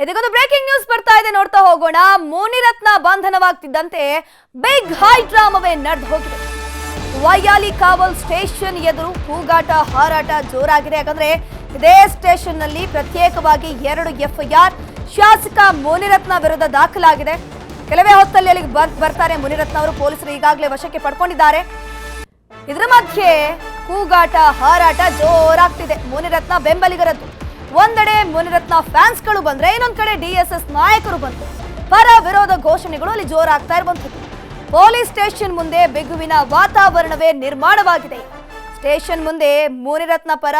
ಇದಕ್ಕೊಂದು breaking news ಬರ್ತಾ ಇದೆ. ನೋಡ್ತಾ ಹೋಗೋಣ. ಮುನಿರತ್ನ ಬಂಧನವಾಗ್ತಿದ್ದಂತೆ ಬಿಗ್ ಹೈ ಡ್ರಾಮವೇ ನಡೆದು ಹೋಗಿದೆ. ವೈಯಾಲಿ ಕಾವಲ್ ಸ್ಟೇಷನ್ ಎದುರು ಕೂಗಾಟ, ಹಾರಾಟ ಜೋರಾಗಿದೆ. ಯಾಕಂದ್ರೆ ಇದೇ ಸ್ಟೇಷನ್ನಲ್ಲಿ ಪ್ರತ್ಯೇಕವಾಗಿ ಎರಡು ಎಫ್ಐಆರ್ ಶಾಸಕ ಮುನಿರತ್ನ ವಿರುದ್ಧ ದಾಖಲಾಗಿದೆ. ಕೆಲವೇ ಹೊತ್ತಲ್ಲಿ ಅಲ್ಲಿಗೆ ಬರ್- ಬರ್ತಾರೆ ಮುನಿರತ್ನ ಅವರು. ಪೊಲೀಸರು ಈಗಾಗಲೇ ವಶಕ್ಕೆ ಪಡ್ಕೊಂಡಿದ್ದಾರೆ. ಇದರ ಮಧ್ಯೆ ಕೂಗಾಟ, ಹಾರಾಟ ಜೋರಾಗ್ತಿದೆ. ಮುನಿರತ್ನ ಬೆಂಬಲಿಗರದ್ದು. ಒಂದೆಡೆ ಮುನಿರತ್ನ ಫ್ಯಾನ್ಸ್ಗಳು ಬಂದ್ರೆ ಇನ್ನೊಂದ್ ಕಡೆ ಡಿಎಸ್ಎಸ್ ನಾಯಕರು ಬಂದ್ರು. ಪರ ವಿರೋಧ ಘೋಷಣೆಗಳು ಅಲ್ಲಿ ಜೋರಾಗ್ತಾ ಇರುವಂಥದ್ದು. ಪೊಲೀಸ್ ಸ್ಟೇಷನ್ ಮುಂದೆ ಬಿಗುವಿನ ವಾತಾವರಣವೇ ನಿರ್ಮಾಣವಾಗಿದೆ. ಸ್ಟೇಷನ್ ಮುಂದೆ ಮುನಿರತ್ನ ಪರ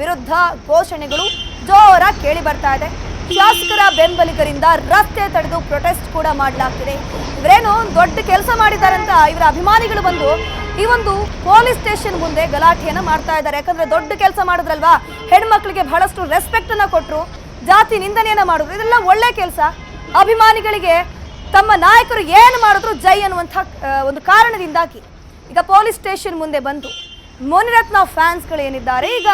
ವಿರುದ್ಧ ಘೋಷಣೆಗಳು ಜೋರಾಗಿ ಕೇಳಿ ಬರ್ತಾ ಇದೆ. ಶಾಸಕರ ಬೆಂಬಲಿಗರಿಂದ ರಸ್ತೆ ತಡೆದು ಪ್ರೊಟೆಸ್ಟ್ ಕೂಡ ಮಾಡಲಾಗ್ತಿದೆ. ಇವರೇನು ದೊಡ್ಡ ಕೆಲಸ ಮಾಡಿದ್ದಾರೆ ಅಂತ ಇವರ ಅಭಿಮಾನಿಗಳು ಬಂದು ಈ ಒಂದು ಪೊಲೀಸ್ ಸ್ಟೇಷನ್ ಮುಂದೆ ಗಲಾಟೆಯನ್ನ ಮಾಡ್ತಾ ಇದ್ದಾರೆ. ಯಾಕಂದ್ರೆ ದೊಡ್ಡ ಕೆಲಸ ಮಾಡಿದ್ರಲ್ವಾ? ಹೆಣ್ಮಕ್ಳಿಗೆ ಬಹಳಷ್ಟು ರೆಸ್ಪೆಕ್ಟ್ ಅನ್ನ ಕೊಟ್ಟರು ಜಾತಿ ನಿಂದನೆಯನ್ನ ಮಾಡಿದ್ರು. ಇದೆಲ್ಲ ಒಳ್ಳೆ ಕೆಲಸ. ಅಭಿಮಾನಿಗಳಿಗೆ ತಮ್ಮ ನಾಯಕರು ಏನು ಮಾಡಿದ್ರು ಜೈ ಅನ್ನುವಂಥ ಒಂದು ಕಾರಣದಿಂದಾಗಿ ಈಗ ಪೊಲೀಸ್ ಸ್ಟೇಷನ್ ಮುಂದೆ ಬಂದು ಮುನಿರತ್ನ ಫ್ಯಾನ್ಸ್ಗಳು ಏನಿದ್ದಾರೆ, ಈಗ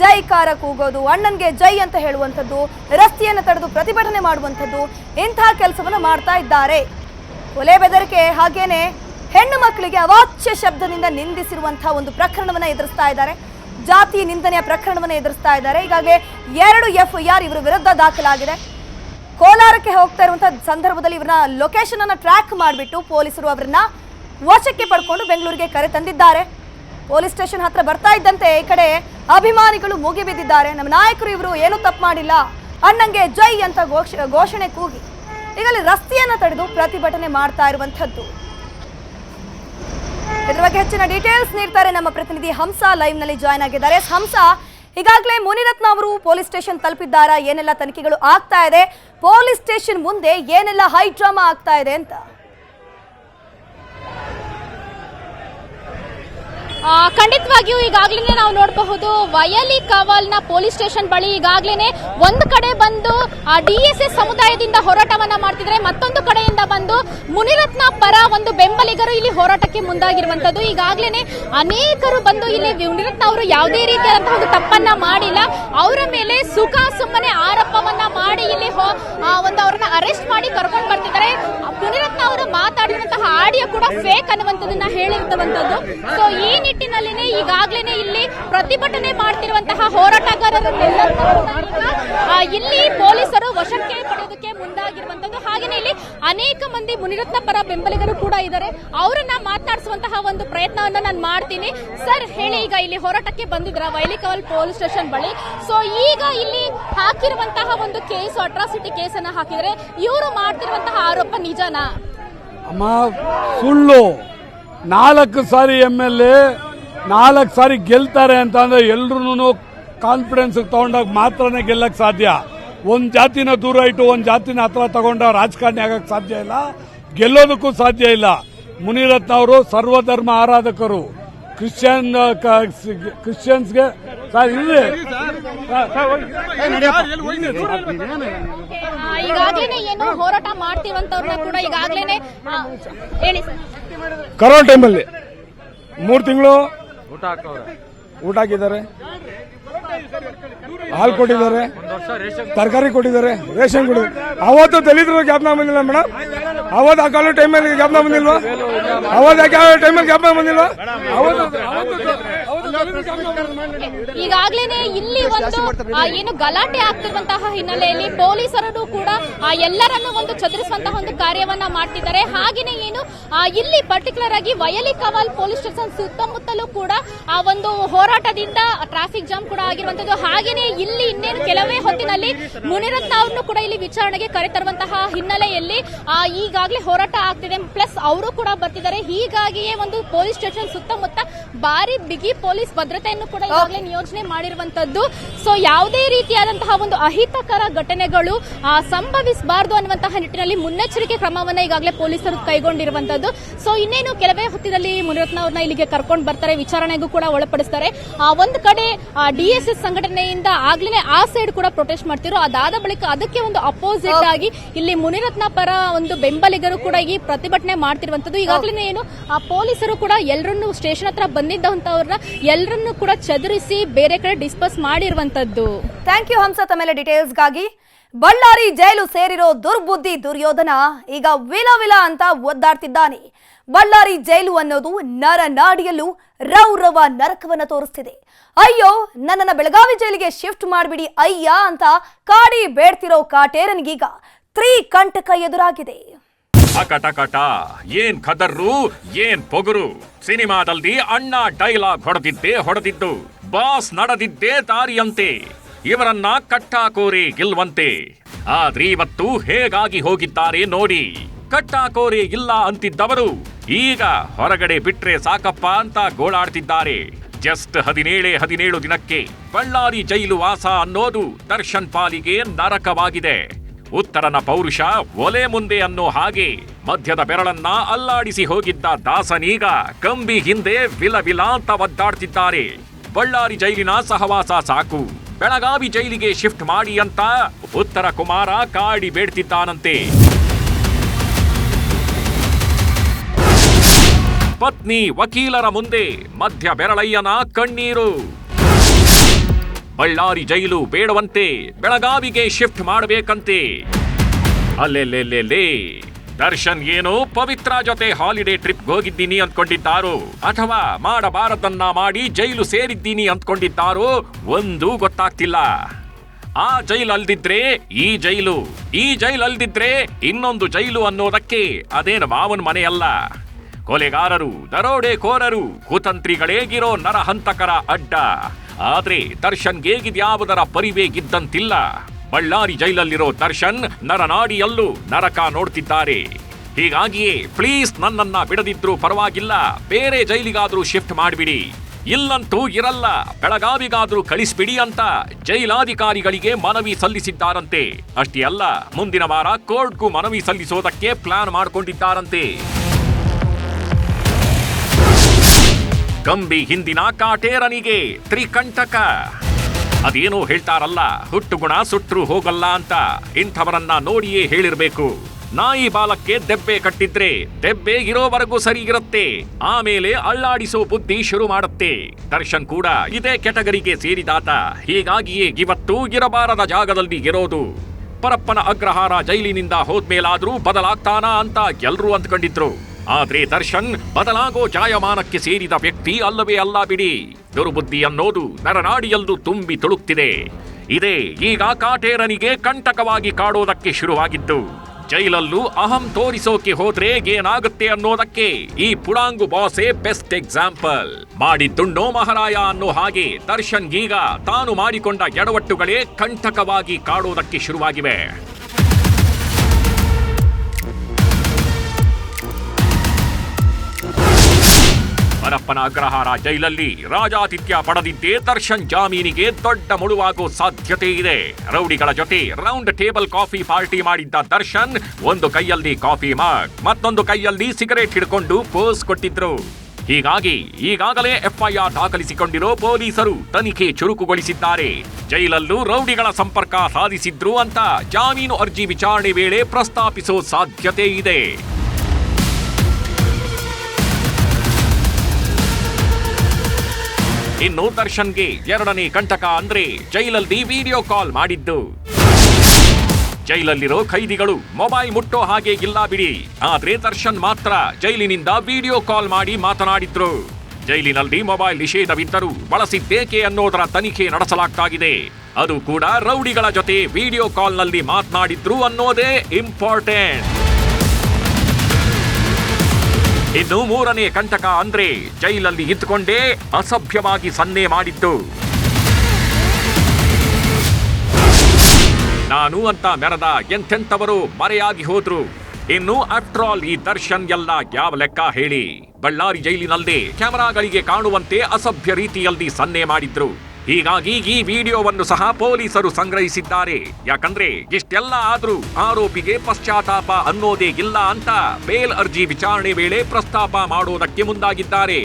ಜೈಕಾರ ಕೂಗೋದು ಅಣ್ಣನ್ಗೆ ಜೈ ಅಂತ ಹೇಳುವಂಥದ್ದು, ರಸ್ತೆಯನ್ನು ತಡೆದು ಪ್ರತಿಭಟನೆ ಮಾಡುವಂಥದ್ದು ಇಂತಹ ಕೆಲಸವನ್ನು ಮಾಡ್ತಾ ಇದ್ದಾರೆ. ಒಲೆ ಬೆದರಿಕೆ ಹಾಗೇನೆ ಹೆಣ್ಣು ಮಕ್ಕಳಿಗೆ ಅವಾಚ್ಯ ಶಬ್ದದಿಂದ ನಿಂದಿಸಿರುವಂತಹ ಒಂದು ಪ್ರಕರಣವನ್ನ ಎದುರಿಸ್ತಾ ಇದ್ದಾರೆ. ಜಾತಿ ನಿಂದನೆಯ ಪ್ರಕರಣವನ್ನ ಎದುರಿಸ್ತಾ ಇದ್ದಾರೆ. ಹೀಗಾಗಿ ಎರಡು ಎಫ್ಐಆರ್ ಇವರ ವಿರುದ್ಧ ದಾಖಲಾಗಿದೆ. ಕೋಲಾರಕ್ಕೆ ಹೋಗ್ತಾ ಇರುವಂತಹ ಸಂದರ್ಭದಲ್ಲಿ ಇವರ ಲೊಕೇಶನ್ ಅನ್ನ ಟ್ರ್ಯಾಕ್ ಮಾಡಿಬಿಟ್ಟು ಪೊಲೀಸರು ಅವರನ್ನ ವಶಕ್ಕೆ ಪಡ್ಕೊಂಡು ಬೆಂಗಳೂರಿಗೆ ಕರೆ ತಂದಿದ್ದಾರೆ. ಪೊಲೀಸ್ ಸ್ಟೇಷನ್ ಹತ್ರ ಬರ್ತಾ ಇದ್ದಂತೆ ಈ ಕಡೆ ಅಭಿಮಾನಿಗಳು ಮುಗಿಬಿದ್ದಿದ್ದಾರೆ ನಮ್ಮ ನಾಯಕರು ಇವರು ಏನೂ ತಪ್ಪು ಮಾಡಿಲ್ಲ. ಅಣ್ಣಂಗೆ ಜೈ ಅಂತ ಘೋಷ, ಘೋಷಣೆ ಕೂಗಿ. ರಸ್ತೆಯನ್ನು ರಸ್ತೆಯನ್ನ ತಡೆದು ಪ್ರತಿಭಟನೆ ಮಾಡ್ತಾ ಇರುವಂಥದ್ದು. ಇದ್ರ ಬಗ್ಗೆ ಹೆಚ್ಚಿನ ಡೀಟೇಲ್ಸ್ ನೀಡ್ತಾರೆ ನಮ್ಮ ಪ್ರತಿನಿಧಿ ಹಂಸ ಲೈವ್ನಲ್ಲಿ ಜಾಯ್ನ್ ಆಗಿದ್ದಾರೆ. ಹಂಸಾ, ಈಗಾಗಲೇ ಮುನಿರತ್ನ ಅವರು ಪೊಲೀಸ್ ಸ್ಟೇಷನ್ ತಲುಪಿದ್ದಾರಾ? ಏನೆಲ್ಲ ತನಿಖೆಗಳು ಆಗ್ತಾ ಇದೆ? ಪೊಲೀಸ್ ಸ್ಟೇಷನ್ ಮುಂದೆ ಏನೆಲ್ಲ ಹೈ ಡ್ರಾಮಾ ಆಗ್ತಾ ಇದೆ ಅಂತ? ಖಂಡಿತವಾಗಿಯೂ ಈಗಾಗಲೇ ನಾವು ನೋಡಬಹುದು ವಯಲಿ ಕವಾಲ್ನ ಪೊಲೀಸ್ ಸ್ಟೇಷನ್ ಬಳಿ ಈಗಾಗಲೇ ಒಂದು ಕಡೆ ಬಂದು ಡಿಎಸ್ಎಸ್ ಸಮುದಾಯದಿಂದ ಹೋರಾಟವನ್ನ ಮಾಡ್ತಿದ್ರೆ ಮತ್ತೊಂದು ಕಡೆಯಿಂದ ಬಂದು ಮುನಿರತ್ನ ಪರ ಒಂದು ಬೆಂಬಲಿಗರು ಇಲ್ಲಿ ಹೋರಾಟಕ್ಕೆ ಮುಂದಾಗಿರುವಂತದ್ದು ಈಗಾಗಲೇ ಅನೇಕರು ಬಂದು ಇಲ್ಲಿ ಮುನಿರತ್ನ ಅವರು ಯಾವುದೇ ರೀತಿಯಾದಂತಹ ಒಂದು ತಪ್ಪನ್ನ ಮಾಡಿಲ್ಲ. ಅವರ ಮೇಲೆ ಸುಖ ಸುಮ್ಮನೆ ಆರೋಪವನ್ನ ಮಾಡಿ ಇಲ್ಲಿ ಒಂದು ಅವರನ್ನ ಅರೆಸ್ಟ್ ಮಾಡಿ ಕರ್ಕೊಂಡು ಬರ್ತಿದ್ದಾರೆ. ಮುನಿರತ್ನ ಅವರು ಮಾತಾಡಿರುವಂತಹ ಆಡಿಯೋ ಕೂಡ ಫೇಕ್ ಅನ್ನುವಂಥದ್ದನ್ನ ಹೇಳಿರ್ತವಂಥದ್ದು ಸೊ ಈ ನಿಟ್ಟಿನಲ್ಲಿನೇ ಈಗಾಗಲೇ ಇಲ್ಲಿ ಪ್ರತಿಭಟನೆ ಮಾಡ್ತಿರುವಂತಹ ಹೋರಾಟಗಾರರು ಇಲ್ಲಿ ಪೊಲೀಸರು ವಶಕ್ಕೆ ಪಡೆಯೋದಕ್ಕೆ ಮುಂದಾಗಿರುವಂತದ್ದು. ಹಾಗೇನೆ ಇಲ್ಲಿ ಅನೇಕ ಮಂದಿ ಮುನಿರತ್ನ ಪರ ಬೆಂಬಲಿಗರು ಕೂಡ ಇದ್ದಾರೆ. ಅವರನ್ನ ಮಾತನಾಡಿಸುವಂತಹ ಒಂದು ಪ್ರಯತ್ನವನ್ನ ನಾನು ಮಾಡ್ತೀನಿ. ಸರ್, ಹೇಳಿ ಈಗ ಇಲ್ಲಿ ಹೋರಾಟಕ್ಕೆ ಬಂದಿದ್ರ ವೈಲಿಕವಲ್ ಪೊಲೀಸ್ ಸ್ಟೇಷನ್ ಬಳಿ. ಸೊ ಈಗ ಇಲ್ಲಿ ಹಾಕಿರುವಂತಹ ಒಂದು ಕೇಸ್, ಅಟ್ರಾಸಿಟಿ ಕೇಸ್ ಅನ್ನ ಹಾಕಿದ್ರೆ ಇವರು ಮಾಡ್ತಿರುವಂತಹ ಆರೋಪ ನಿಜನಾ? ಅಮ್ಮ ಸುಳ್ಳು ನಾಲ್ಕು ಸಾರಿ ಎಂ ಎಲ್ ಎ ನಾಲ್ಕು ಸಾರಿ ಗೆಲ್ತಾರೆ ಅಂತ ಅಂದ್ರೆ ಎಲ್ರು ಕಾನ್ಫಿಡೆನ್ಸ್ ತಗೊಂಡಾಗ ಮಾತ್ರನೇ ಗೆಲ್ಲಕ್ ಸಾಧ್ಯ. ಒಂದ್ ಜಾತಿನ ದೂರ ಇಟ್ಟು ಒಂದ್ ಜಾತಿನ ಹತ್ರ ತಗೊಂಡ ರಾಜಕಾರಣಿ ಆಗಕ್ ಸಾಧ್ಯ ಇಲ್ಲ. ಗೆಲ್ಲೋದಕ್ಕೂ ಸಾಧ್ಯ ಇಲ್ಲ. ಮುನಿರತ್ನ ಅವರು ಸರ್ವಧರ್ಮ ಆರಾಧಕರು. ಕ್ರಿಶ್ಚಿಯನ್ ಕ್ರಿಶ್ಚಿಯನ್ಸ್ಗೆ ಈಗಾಗಲೇ ಏನು ಹೋರಾಟ ಮಾಡ್ತೀವಂತವ್ರನ್ನ ಕೂಡ ಈಗಾಗಲೇ ಹೇಳಿ ಸರ್. ಕರೋನಾ ಟೈಮಲ್ಲಿ ಮೂರು ತಿಂಗಳು ಊಟ ಹಾಕಿದ್ದಾರೆ. ಹಾಲು ಕೊಟ್ಟಿದ್ದಾರೆ. ತರಕಾರಿ ಕೊಟ್ಟಿದ್ದಾರೆ. ರೇಷನ್ ಕೊಟ್ಟಿದ್ದಾರೆ ಅವತ್ತು ದಲಿತರು ಜ್ಞಾಪನ ಬಂದಿಲ್ಲ ಮೇಡಮ್ ಅವತ್ತು ಆ ಕಾಲ ಟೈಮಲ್ಲಿ ಜ್ಞಾಪನ ಬಂದಿಲ್ವಾ? ಅವತ್ತು ಆ ಕಾಲ ಟೈಮಲ್ಲಿ ಜ್ಞಾಪನ ಬಂದಿಲ್ವಾ? ಅವತ್ತು ಈಗಾಗಲೇ ಇಲ್ಲಿ ಒಂದು ಏನು ಗಲಾಟೆ ಆಗ್ತಿರುವಂತಹ ಹಿನ್ನೆಲೆಯಲ್ಲಿ ಪೊಲೀಸರು ಕೂಡ ಎಲ್ಲರನ್ನು ಒಂದು ಚದುರಿಸುವಂತಹ ಒಂದು ಕಾರ್ಯವನ್ನ ಮಾಡ್ತಿದ್ದಾರೆ. ಹಾಗೇನೆ ಏನು ಇಲ್ಲಿ ಪರ್ಟಿಕ್ಯುಲರ್ ಆಗಿ ವಯಲಿ ಕವಾಲ್ ಪೊಲೀಸ್ ಸ್ಟೇಷನ್ ಸುತ್ತಮುತ್ತಲೂ ಕೂಡ, ಆ, ಒಂದು ಹೋರಾಟದಿಂದ ಟ್ರಾಫಿಕ್ ಜಾಮ್ ಕೂಡ ಆಗಿರುವಂತದ್ದು ಹಾಗೇನೆ ಇಲ್ಲಿ ಇನ್ನೇನು ಕೆಲವೇ ಹೊತ್ತಿನಲ್ಲಿ ಮುನಿರತ್ನ ಅವ್ರನ್ನು ಕೂಡ ಇಲ್ಲಿ ವಿಚಾರಣೆಗೆ ಕರೆತರುವಂತಹ ಹಿನ್ನೆಲೆಯಲ್ಲಿ ಈಗಾಗಲೇ ಹೋರಾಟ ಆಗ್ತಿದೆ. ಪ್ಲಸ್ ಅವರು ಕೂಡ ಬರ್ತಿದ್ದಾರೆ. ಹೀಗಾಗಿಯೇ ಒಂದು ಪೊಲೀಸ್ ಸ್ಟೇಷನ್ ಸುತ್ತಮುತ್ತ ಭಾರಿ ಬಿಗಿ ಪೊಲೀಸ್ ಭದ್ರತೆಯನ್ನು ಕೂಡ ಈಗಾಗಲೇ ನಿಯೋಜನೆ ಮಾಡಿರುವಂತದ್ದು ಸೊ ಯಾವುದೇ ರೀತಿಯಾದಂತಹ ಒಂದು ಅಹಿತಕರ ಘಟನೆಗಳು ಸಂಭವಿಸಬಾರದು ಅನ್ನುವಂತಹ ನಿಟ್ಟಿನಲ್ಲಿ ಮುನ್ನೆಚ್ಚರಿಕೆ ಕ್ರಮವನ್ನ ಈಗಾಗಲೇ ಪೊಲೀಸರು ಕೈಗೊಂಡಿರುವಂತದ್ದು ಸೊ ಇನ್ನೇನು ಕೆಲವೇ ಹೊತ್ತಿನಲ್ಲಿ ಮುನಿರತ್ನ ಅವ್ರನ್ನ ಇಲ್ಲಿಗೆ ಕರ್ಕೊಂಡು ಬರ್ತಾರೆ ವಿಚಾರಣೆಗೂ ಕೂಡ ಒಳಪಡಿಸ್ತಾರೆ. ಆ, ಒಂದು ಕಡೆ ಡಿಎಸ್ಎಸ್ ಸಂಘಟನೆಯಿಂದ ಆಗ್ಲೇ ಆ ಸೈಡ್ ಕೂಡ ಪ್ರೊಟೆಸ್ಟ್ ಮಾಡ್ತಿರೋ ಅದಾದ ಬಳಿಕ ಅದಕ್ಕೆ ಒಂದು ಅಪೋಸಿಟ್ ಆಗಿ ಇಲ್ಲಿ ಮುನಿರತ್ನ ಪರ ಒಂದು ಬೆಂಬಲಿಗರು ಕೂಡ ಈ ಪ್ರತಿಭಟನೆ ಮಾಡ್ತಿರುವಂತದ್ದು ಈಗಾಗಲೇ ಏನು ಆ ಪೊಲೀಸರು ಕೂಡ ಎಲ್ಲರನ್ನು ಸ್ಟೇಷನ್ ಹತ್ರ ಬಂದಿದ್ದಂತವ್ರನ್ನ ಎಲ್ಲರನ್ನು ಕೂಡ ಚದುರಿಸಿ ಬೇರೆ ಕಡೆ ಡಿಸ್ಪಸ್ ಮಾಡಿರುವಂತದ್ದು ಥ್ಯಾಂಕ್ ಯು ಹಂಸ ತಮ್ಮೆಲ್ಲ ಡೀಟೇಲ್ಸ್ಗಾಗಿ ಬಳ್ಳಾರಿ ಜೈಲು ಸೇರಿರೋ ದುರ್ಬುದ್ಧಿ ದುರ್ಯೋಧನ ಈಗ ವಿಲ ವಿಲ ಅಂತ ಒದ್ದಾಡ್ತಿದ್ದಾನೆ. ಬಳ್ಳಾರಿ ಜೈಲು ಅನ್ನೋದು ನರ ನಾಡಿಯಲ್ಲೂ ರೌರವ ನರಕವನ್ನ ತೋರಿಸ್ತಿದೆ. ಅಯ್ಯೋ, ನನ್ನನ್ನು ಬೆಳಗಾವಿ ಜೈಲಿಗೆ ಶಿಫ್ಟ್ ಮಾಡ್ಬಿಡಿ ಅಯ್ಯ ಅಂತ ಕಾಡಿ ಬೇಡ್ತಿರೋ ಕಾಟೇರನಿಗೀಗ ತ್ರಿಕಂಟಕ ಎದುರಾಗಿದೆ. ಅಕಟಕಟ ಏನ್ ಖದರ್ರು ಏನ್ ಪೊಗರು. ಸಿನಿಮಾದಲ್ಲಿ ಅಣ್ಣ ಡೈಲಾಗ್ ಹೊಡೆದಿದ್ದೇ ಹೊಡೆದಿದ್ದು. ಬಾಸ್ ನಡೆದಿದ್ದೆ ದಾರಿಯಂತೆ. ಇವರನ್ನ ಕಟ್ಟಾಕೋರಿ ಗೆಲ್ವಂತೆ. ಆದ್ರೆ ಇವತ್ತು ಹೇಗಾಗಿ ಹೋಗಿದ್ದಾರೆ ನೋಡಿ. ಕಟ್ಟಾಕೋರಿ ಇಲ್ಲ ಅಂತಿದ್ದವರು. ಈಗ ಹೊರಗಡೆ ಬಿಟ್ರೆ ಸಾಕಪ್ಪ ಅಂತ ಗೋಳಾಡ್ತಿದ್ದಾರೆ. ಜಸ್ಟ್ ಹದಿನೇಳೇ ಹದಿನೇಳು ದಿನಕ್ಕೆ ಬಳ್ಳಾರಿ ಜೈಲು ವಾಸ ಅನ್ನೋದು ದರ್ಶನ್ ಪಾಲಿಗೆ ನರಕವಾಗಿದೆ. ಉತ್ತರನ ಪೌರುಷ ಒಲೆ ಮುಂದೆ ಅನ್ನೋ ಹಾಗೆ ಮಧ್ಯದ ಬೆರಳನ್ನ ಅಲ್ಲಾಡಿಸಿ ಹೋಗಿದ್ದ ದಾಸನೀಗ ಕಂಬಿ ಹಿಂದೆ ವಿಲ ವಿಲಾಂತ ಒದ್ದಾಡ್ತಿದ್ದಾರೆ. ಬಳ್ಳಾರಿ ಜೈಲಿನ ಸಹವಾಸ ಸಾಕು. ಬೆಳಗಾವಿ ಜೈಲಿಗೆ ಶಿಫ್ಟ್ ಮಾಡಿ ಅಂತ ಉತ್ತರ ಕುಮಾರ ಕಾಡಿ ಬೇಡ್ತಿದ್ದಾನಂತೆ. ಪತ್ನಿ ವಕೀಲರ ಮುಂದೆ ಮಧ್ಯ ಬೆರಳಯ್ಯನ ಕಣ್ಣೀರು. ಬಳ್ಳಾರಿ ಜೈಲು ಬೇಡವಂತೆ ಬೆಳಗಾವಿಗೆ ಶಿಫ್ಟ್ ಮಾಡಬೇಕಂತೆ. ಅಲ್ಲೆಲ್ಲೆಲ್ಲೆಲ್ಲೇ, ದರ್ಶನ್ ಏನು ಪವಿತ್ರ ಜೊತೆ ಹಾಲಿಡೇ ಟ್ರಿಪ್ ಹೋಗಿದ್ದೀನಿ ಅಂದ್ಕೊಂಡಿದ್ದಾರೋ, ಅಥವಾ ಮಾಡಬಾರದನ್ನ ಮಾಡಿ ಜೈಲು ಸೇರಿದ್ದೀನಿ ಅಂದ್ಕೊಂಡಿದ್ದಾರೋ ಒಂದೂ ಗೊತ್ತಾಗ್ತಿಲ್ಲ. ಆ ಜೈಲ್ ಅಲ್ದಿದ್ರೆ ಈ ಜೈಲು, ಈ ಜೈಲ್ ಅಲ್ದಿದ್ರೆ ಇನ್ನೊಂದು ಜೈಲು ಅನ್ನೋದಕ್ಕೆ ಅದೇನು ಮಾವನ ಮನೆಯಲ್ಲ ಕೊಲೆಗಾರರು, ದರೋಡೆಕೋರರು ಕುತಂತ್ರಿಗಳೇಗಿರೋ ನರಹಂತಕರ ಅಡ್ಡ. ಆದ್ರೆ ದರ್ಶನ್ ಗೇಗಿದ್ಯಾವುದರ ಪರಿವೇಗಿದ್ದಂತಿಲ್ಲ ಬಳ್ಳಾರಿ ಜೈಲಲ್ಲಿರೋ ದರ್ಶನ್ ನರನಾಡಿಯಲ್ಲೂ ನರಕ ನೋಡ್ತಿದ್ದಾರೆ. ಹೀಗಾಗಿಯೇ ಪ್ಲೀಸ್ ನನ್ನನ್ನ ಬಿಡದಿದ್ರು ಪರವಾಗಿಲ್ಲ. ಬೇರೆ ಜೈಲಿಗಾದ್ರೂ ಶಿಫ್ಟ್ ಮಾಡಿಬಿಡಿ. ಇಲ್ಲಂತೂ ಇರಲ್ಲ. ಬೆಳಗಾವಿಗಾದ್ರೂ ಕಳಿಸ್ಬಿಡಿ ಅಂತ ಜೈಲಾಧಿಕಾರಿಗಳಿಗೆ ಮನವಿ ಸಲ್ಲಿಸಿದ್ದಾರಂತೆ. ಅಷ್ಟೇ ಅಲ್ಲ, ಮುಂದಿನ ವಾರ ಕೋರ್ಟ್ಗೂ ಮನವಿ ಸಲ್ಲಿಸೋದಕ್ಕೆ ಪ್ಲಾನ್ ಮಾಡ್ಕೊಂಡಿದ್ದಾರಂತೆ. ಕಂಬಿ ಹಿಂದಿನ ಕಾಟೇರನಿಗೆ ತ್ರಿಕಂಟಕ. ಅದೇನೋ ಹೇಳ್ತಾರಲ್ಲ, ಹುಟ್ಟುಗುಣ ಸುಟ್ರು ಹೋಗಲ್ಲ ಅಂತ. ಇಂಥವರನ್ನ ನೋಡಿಯೇ ಹೇಳಿರ್ಬೇಕು. ನಾಯಿ ಬಾಲಕ್ಕೆ ದೆಬ್ಬೆ ಕಟ್ಟಿದ್ರೆ ದೆಬ್ಬೆ ಇರೋವರೆಗೂ ಸರಿ ಇರುತ್ತೆ. ಆಮೇಲೆ ಅಳ್ಳಾಡಿಸೋ ಬುದ್ಧಿ ಶುರು ಮಾಡುತ್ತೆ. ದರ್ಶನ್ ಕೂಡ ಇದೇ ಕೆಟಗರಿಗೆ ಸೇರಿದಾತ. ಹೀಗಾಗಿಯೇ ಇವತ್ತು ಇರಬಾರದ ಜಾಗದಲ್ಲಿ ಇರೋದು. ಪರಪ್ಪನ ಅಗ್ರಹಾರ ಜೈಲಿನಿಂದ ಹೋದ್ಮೇಲಾದ್ರೂ ಬದಲಾಗ್ತಾನ ಅಂತ ಎಲ್ರೂ ಅಂದ್ಕೊಂಡಿದ್ರು. ಆದ್ರೆ ದರ್ಶನ್ ಬದಲಾಗೋ ಜಾಯಮಾನಕ್ಕೆ ಸೇರಿದ ವ್ಯಕ್ತಿ ಅಲ್ಲವೇ ಅಲ್ಲ ಬಿಡಿ. ದುರ್ಬುದ್ಧಿ ಅನ್ನೋದು ನರನಾಡಿಯಲ್ಲೂ ತುಂಬಿ ತುಳುಕ್ತಿದೆ. ಇದೇ ಈಗ ಕಾಟೇರನಿಗೆ ಕಂಟಕವಾಗಿ ಕಾಡೋದಕ್ಕೆ ಶುರುವಾಗಿದ್ದು, ಜೈಲಲ್ಲೂ ಅಹಂ ತೋರಿಸೋಕೆ ಹೋದ್ರೆ ಏನಾಗುತ್ತೆ ಅನ್ನೋದಕ್ಕೆ ಈ ಪುಡಾಂಗು ಬಾಸೆ ಬೆಸ್ಟ್ ಎಕ್ಸಾಂಪಲ್. ಮಾಡಿದ್ದುಣ್ಣೋ ಮಹಾರಾಯ ಅನ್ನೋ ಹಾಗೆ ದರ್ಶನ್ ಈಗ ತಾನು ಮಾಡಿಕೊಂಡ ಎಡವಟ್ಟುಗಳೇ ಕಂಟಕವಾಗಿ ಕಾಡೋದಕ್ಕೆ ಶುರುವಾಗಿವೆ. ಪರಪ್ಪನ ಅಗ್ರಹಾರ ಜೈಲಲ್ಲಿ ರಾಜಾತಿಥ್ಯ ಪಡೆದಿದ್ದೇ ದರ್ಶನ್ ಜಾಮೀನಿಗೆ ದೊಡ್ಡ ಮುಳುವಾಗೋ ಸಾಧ್ಯತೆ ಇದೆ. ರೌಡಿಗಳ ಜೊತೆ ರೌಂಡ್ ಟೇಬಲ್ ಕಾಫಿ ಪಾರ್ಟಿ ಮಾಡಿದ್ದ ದರ್ಶನ್ ಒಂದು ಕೈಯಲ್ಲಿ ಕಾಫಿ ಮಾಗ್, ಮತ್ತೊಂದು ಕೈಯಲ್ಲಿ ಸಿಗರೇಟ್ ಹಿಡ್ಕೊಂಡು ಪೋಸ್ ಕೊಟ್ಟಿದ್ರು. ಹೀಗಾಗಿ ಈಗಾಗಲೇ ಎಫ್ಐಆರ್ ದಾಖಲಿಸಿಕೊಂಡಿರೋ ಪೊಲೀಸರು ತನಿಖೆ ಚುರುಕುಗೊಳಿಸಿದ್ದಾರೆ. ಜೈಲಲ್ಲೂ ರೌಡಿಗಳ ಸಂಪರ್ಕ ಸಾಧಿಸಿದ್ರು ಅಂತ ಜಾಮೀನು ಅರ್ಜಿ ವಿಚಾರಣೆ ವೇಳೆ ಪ್ರಸ್ತಾಪಿಸೋ ಸಾಧ್ಯತೆ ಇದೆ. ಇನ್ನು ದರ್ಶನ್ಗೆ ಎರಡನೇ ಕಂಟಕ ಅಂದ್ರೆ ಜೈಲಲ್ಲಿ ವಿಡಿಯೋ ಕಾಲ್ ಮಾಡಿದ್ದು. ಜೈಲಲ್ಲಿರೋ ಖೈದಿಗಳು ಮೊಬೈಲ್ ಮುಟ್ಟೋ ಹಾಗೆ ಇಲ್ಲ ಬಿಡಿ. ಆದ್ರೆ ದರ್ಶನ್ ಮಾತ್ರ ಜೈಲಿನಿಂದ ವಿಡಿಯೋ ಕಾಲ್ ಮಾಡಿ ಮಾತನಾಡಿದ್ರು. ಜೈಲಿನಲ್ಲಿ ಮೊಬೈಲ್ ನಿಷೇಧವಿದ್ದರೂ ಬಳಸಿದ್ದೇಕೆ ಅನ್ನೋದರ ತನಿಖೆ ನಡೆಸಲಾಗ್ತಾಗಿದೆ. ಅದು ಕೂಡ ರೌಡಿಗಳ ಜೊತೆ ವಿಡಿಯೋ ಕಾಲ್ನಲ್ಲಿ ಮಾತನಾಡಿದ್ರು ಅನ್ನೋದೇ ಇಂಪಾರ್ಟೆಂಟ್ ಇನ್ನು ಮೂರನೇ ಕಂಟಕ ಅಂದ್ರೆ ಜೈಲಲ್ಲಿ ಇದ್ದುಕೊಂಡೇ ಅಸಭ್ಯವಾಗಿ ಸನ್ನೆ ಮಾಡಿದ್ದು. ನಾನು ಅಂತ ಮೆರೆದ ಎಂಥೆಂಥವರು ಮರೆಯಾಗಿ ಹೋದ್ರು. ಇನ್ನು ಆಫ್ಟರ್ ಆಲ್ ಈ ದರ್ಶನ್ ಎಲ್ಲ ಯಾವ ಲೆಕ್ಕ ಹೇಳಿ. ಬಳ್ಳಾರಿ ಜೈಲಿನಲ್ಲಿ ಕ್ಯಾಮೆರಾಗಳಿಗೆ ಕಾಣುವಂತೆ ಅಸಭ್ಯ ರೀತಿಯಲ್ಲಿ ಸನ್ನೆ ಮಾಡಿದ್ರು. ಹೀಗಾಗಿ ಈ ವಿಡಿಯೋವನ್ನು ಸಹ ಪೊಲೀಸರು ಸಂಗ್ರಹಿಸಿದ್ದಾರೆ. ಯಾಕಂದ್ರೆ ಇಷ್ಟೆಲ್ಲ ಆದ್ರೂ ಆರೋಪಿಗೆ ಪಶ್ಚಾತ್ತಾಪ ಅನ್ನೋದೇ ಇಲ್ಲ ಅಂತ ಬೇಲ್ ಅರ್ಜಿ ವಿಚಾರಣೆ ವೇಳೆ ಪ್ರಸ್ತಾಪ ಮಾಡೋದಕ್ಕೆ ಮುಂದಾಗಿದ್ದಾರೆ.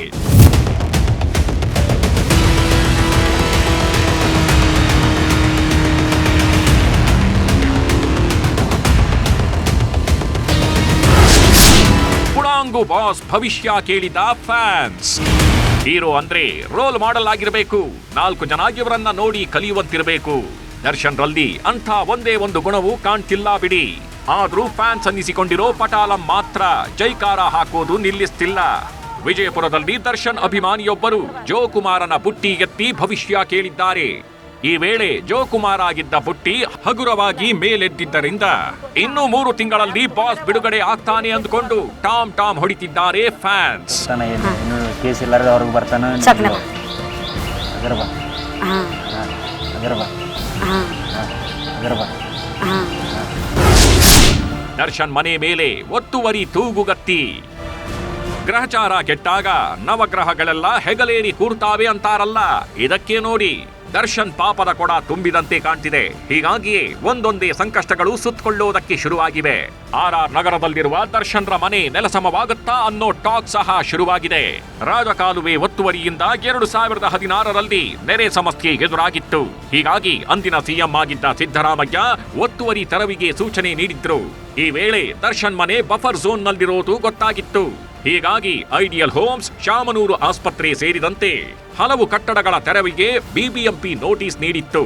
ಬಾಸ್ ಭವಿಷ್ಯ ಕೇಳಿದ ಫ್ಯಾನ್ಸ್. ಹೀರೋ ಅಂದ್ರೆ ರೋಲ್ ಮಾಡಲ್ ಆಗಿರಬೇಕು. ನಾಲ್ಕು ಜನ ಇವರನ್ನ ನೋಡಿ ಕಲಿಯುವಂತಿರಬೇಕು. ದರ್ಶನ್ ರಲ್ಲಿ ಅಂಥ ಒಂದೇ ಒಂದು ಗುಣವೂ ಕಾಣ್ತಿಲ್ಲ ಬಿಡಿ. ಆದ್ರೂ ಫ್ಯಾನ್ಸ್ ಅನ್ನಿಸಿಕೊಂಡಿರೋ ಪಟಾಲಂ ಮಾತ್ರ ಜೈಕಾರ ಹಾಕೋದು ನಿಲ್ಲಿಸ್ತಿಲ್ಲ. ವಿಜಯಪುರದಲ್ಲಿ ದರ್ಶನ್ ಅಭಿಮಾನಿಯೊಬ್ಬರು ಜೋಕುಮಾರನ ಬುಟ್ಟಿ ಎತ್ತಿ ಭವಿಷ್ಯ ಕೇಳಿದ್ದಾರೆ. ಈ ವೇಳೆ ಜೋಕುಮಾರ್ ಆಗಿದ್ದ ಬುಟ್ಟಿ ಹಗುರವಾಗಿ ಮೇಲೆದ್ದಿದ್ದರಿಂದ ಇನ್ನು ಮೂರು ತಿಂಗಳಲ್ಲಿ ಬಾಸ್ ಬಿಡುಗಡೆ ಆಗ್ತಾನೆ ಅಂದ್ಕೊಂಡು ಟಾಮ್ ಟಾಮ್ ಹೊಡಿತಿದ್ದಾರೆ ಫ್ಯಾನ್ಸ್. ಬರ್ತಾನೆ ಏನು ಇನ್ನು ಕೇಸ್ ಇಲ್ಲಾರ್ದ ಅವ್ರಿಗೆ ಬರ್ತಾನೆ ಚಕ್ನ. ಅಗರ್ ಬಾ. ಹಾಂ. ಹಾಂ ಬಾ. ಹಾಂ. ಹಾಂ ಬಾ. ಹಾಂ. ದರ್ಶನ್ ಮನೆ ಮೇಲೆ ಒತ್ತುವರಿ ತೂಗುಗತ್ತಿ. ಗ್ರಹಚಾರ ಕೆಟ್ಟಾಗ ನವಗ್ರಹಗಳೆಲ್ಲ ಹೆಗಲೇರಿ ಕೂರ್ತಾವೆ ಅಂತಾರಲ್ಲ ಇದಕ್ಕೆ ನೋಡಿ. ದರ್ಶನ್ ಪಾಪದ ಕೊಡ ತುಂಬಿದಂತೆ ಕಾಣ್ತಿದೆ. ಹೀಗಾಗಿಯೇ ಒಂದೊಂದೇ ಸಂಕಷ್ಟಗಳು ಸುತ್ತಕೊಳ್ಳುವುದಕ್ಕೆ ಶುರುವಾಗಿವೆ. ಆರ್ ಆರ್ ನಗರದಲ್ಲಿರುವ ದರ್ಶನ್ರ ಮನೆ ನೆಲಸಮವಾಗುತ್ತಾ ಅನ್ನೋ ಟಾಕ್ ಸಹ ಶುರುವಾಗಿದೆ. ರಾಜಕಾಲುವೆ ಒತ್ತುವರಿಯಿಂದ ಎರಡು ಸಾವಿರದ ಹದಿನಾರರಲ್ಲಿ ನೆರೆ ಸಮಸ್ಯೆ ಎದುರಾಗಿತ್ತು. ಹೀಗಾಗಿ ಅಂದಿನ ಸಿಎಂ ಆಗಿದ್ದ ಸಿದ್ದರಾಮಯ್ಯ ಒತ್ತುವರಿ ತೆರವಿಗೆ ಸೂಚನೆ ನೀಡಿದ್ರು. ಈ ವೇಳೆ ದರ್ಶನ್ ಮನೆ ಬಫರ್ ಝೋನ್ನಲ್ಲಿರೋದು ಗೊತ್ತಾಗಿತ್ತು. ಹೀಗಾಗಿ ಐಡಿಯಲ್ ಹೋಮ್ಸ್, ಶಾಮನೂರು ಆಸ್ಪತ್ರೆ ಸೇರಿದಂತೆ ಹಲವು ಕಟ್ಟಡಗಳ ತೆರವಿಗೆ ಬಿಬಿಎಂಪಿ ನೋಟಿಸ್ ನೀಡಿತ್ತು.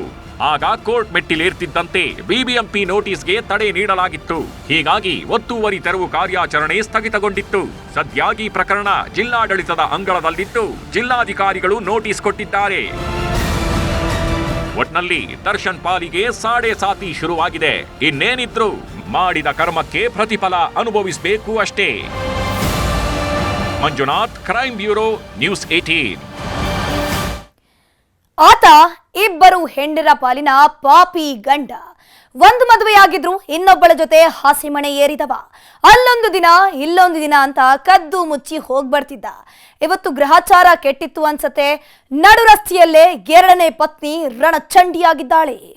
ಆಗ ಕೋರ್ಟ್ ಮೆಟ್ಟಿಲೇರ್ತಿದ್ದಂತೆ ಬಿಬಿಎಂಪಿ ನೋಟಿಸ್ಗೆ ತಡೆ ನೀಡಲಾಗಿತ್ತು. ಹೀಗಾಗಿ ಒತ್ತುವರಿ ತೆರವು ಕಾರ್ಯಾಚರಣೆ ಸ್ಥಗಿತಗೊಂಡಿತ್ತು. ಸದ್ಯಾಗಿ ಪ್ರಕರಣ ಜಿಲ್ಲಾಡಳಿತದ ಅಂಗಳದಲ್ಲಿದ್ದು ಜಿಲ್ಲಾಧಿಕಾರಿಗಳು ನೋಟಿಸ್ ಕೊಟ್ಟಿದ್ದಾರೆ. ಒಟ್ನಲ್ಲಿ ದರ್ಶನ್ ಪಾಲಿಗೆ ಸಾಡೆ ಸಾತಿ ಶುರುವಾಗಿದೆ. ಇನ್ನೇನಿದ್ರು ಮಾಡಿದ ಕರ್ಮಕ್ಕೆ ಪ್ರತಿಫಲ ಅನುಭವಿಸಬೇಕು ಅಷ್ಟೇ. Manjunath crime bureau news eighteen ಆತ ಇಬ್ಬರು ಹೆಂಡರ ಪಾಲಿನ ಪಾಪಿ ಗಂಡ. ಒಂದು ಮದುವೆಯಾಗಿದ್ರು ಇನ್ನೊಬ್ಬಳ ಜೊತೆ ಹಾಸಿಮಣೆ ಏರಿದವ. ಅಲ್ಲೊಂದು ದಿನ, ಇಲ್ಲೊಂದು ದಿನ ಅಂತ ಕದ್ದು ಮುಚ್ಚಿ ಹೋಗ್ಬರ್ತಿದ್ದ. ಇವತ್ತು ಗ್ರಹಚಾರ ಕೆಟ್ಟಿತ್ತು ಅನ್ಸತ್ತೆ. ನಡು ರಸ್ತೆಯಲ್ಲೇ ಎರಡನೇ ಪತ್ನಿ ರಣಚಂಡಿಯಾಗಿದ್ದಾಳೆ.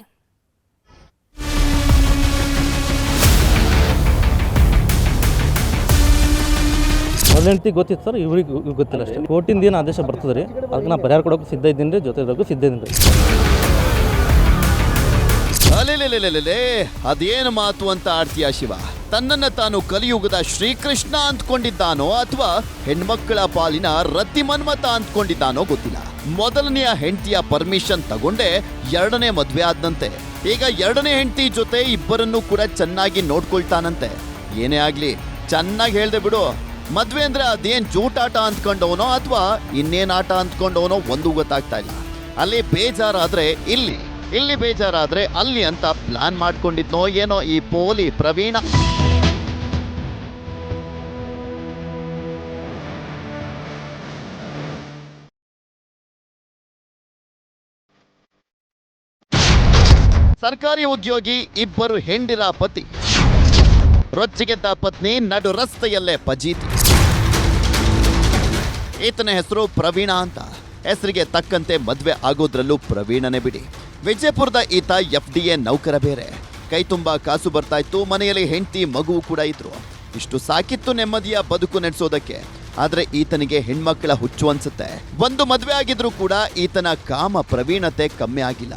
ಮೊದಲ ಹೆಂಡತಿ ಗೊತ್ತಿತ್ತು ಸರ್, ಇವ್ರಿಗೆ ಗೊತ್ತಿಲ್ಲ ಅಷ್ಟೇ. ಕೋರ್ಟಿಂದ ಏನು ಆದೇಶ ಬರ್ತದೆ ರೀ, ಅದಕ್ಕೆ ನಾ ಪರಿಹಾರ ಕೊಡೋಕೆ ಸಿದ್ಧ ಇದ್ದೀನಿ ರೀ ಜೊತೆ ಇರೋಕ್ಕೂ ಸಿದ್ಧ ಇದ್ದೀನಿ ರೀ. ಅದೇನು ಮಾತು ಅಂತ ಆಡ್ತೀಯ ಶಿವ? ತನ್ನನ್ನ ತಾನು ಕಲಿಯುಗದ ಶ್ರೀಕೃಷ್ಣ ಅಂದ್ಕೊಂಡಿದ್ದಾನೋ ಅಥವಾ ಹೆಣ್ಮಕ್ಕಳ ಪಾಲಿನ ರತಿ ಮನ್ಮತ ಅಂದ್ಕೊಂಡಿದ್ದಾನೋ ಗೊತ್ತಿಲ್ಲ. ಮೊದಲನೆಯ ಹೆಂಡತಿಯ ಪರ್ಮಿಷನ್ ತಗೊಂಡೆ ಎರಡನೇ ಮದ್ವೆ ಆದಂತೆ ಈಗ ಎರಡನೇ ಹೆಂಡತಿ ಜೊತೆ ಇಬ್ಬರನ್ನು ಕೂಡ ಚೆನ್ನಾಗಿ ನೋಡ್ಕೊಳ್ತಾನಂತೆ. ಏನೇ ಆಗ್ಲಿ, ಚೆನ್ನಾಗಿ ಹೇಳ್ದೆ ಬಿಡು. ಮದ್ವೆ ಅಂದ್ರೆ ಅದೇನ್ ಜೂಟಾಟ ಅಂದ್ಕೊಂಡವನೋ ಅಥವಾ ಇನ್ನೇನ್ ಆಟ ಅಂದ್ಕೊಂಡವನೋ ಒಂದು ಗೊತ್ತಾಗ್ತಾ ಇಲ್ಲ. ಅಲ್ಲಿ ಬೇಜಾರಾದ್ರೆ ಇಲ್ಲಿ ಇಲ್ಲಿ ಬೇಜಾರಾದ್ರೆ ಅಲ್ಲಿ ಅಂತ ಪ್ಲಾನ್ ಮಾಡ್ಕೊಂಡಿದ್ನೋ ಏನೋ ಈ ಪೋಲಿ ಪ್ರವೀಣ. ಸರ್ಕಾರಿ ಉದ್ಯೋಗಿ ಇಬ್ಬರು ಹೆಂಡಿರ ಪತಿ. ರೊಚ್ಚಿಗೆದ್ದ ಪತ್ನಿ ನಡು ರಸ್ತೆಯಲ್ಲೇ ಪಜೀತಿ. ಈತನ ಹೆಸರು ಪ್ರವೀಣ ಅಂತ. ಹೆಸರಿಗೆ ತಕ್ಕಂತೆ ಮದುವೆ ಆಗೋದ್ರಲ್ಲೂ ಪ್ರವೀಣನೇ ಬಿಡಿ. ವಿಜಯಪುರದ ಈತ ಎಫ್ ಡಿ ಎ ನೌಕರ ಬೇರೆ. ಕೈ ತುಂಬ ಕಾಸು ಬರ್ತಾ ಇತ್ತು ಮನೆಯಲ್ಲಿ ಹೆಂಡತಿ ಮಗುವು ಕೂಡ ಇದ್ರು. ಇಷ್ಟು ಸಾಕಿತ್ತು ನೆಮ್ಮದಿಯ ಬದುಕು ನಡೆಸೋದಕ್ಕೆ. ಆದ್ರೆ ಈತನಿಗೆ ಹೆಣ್ಮಕ್ಕಳ ಹುಚ್ಚು ಅನ್ಸುತ್ತೆ. ಒಂದು ಮದ್ವೆ ಆಗಿದ್ರೂ ಕೂಡ ಈತನ ಕಾಮ ಪ್ರವೀಣತೆ ಕಮ್ಮಿ ಆಗಿಲ್ಲ.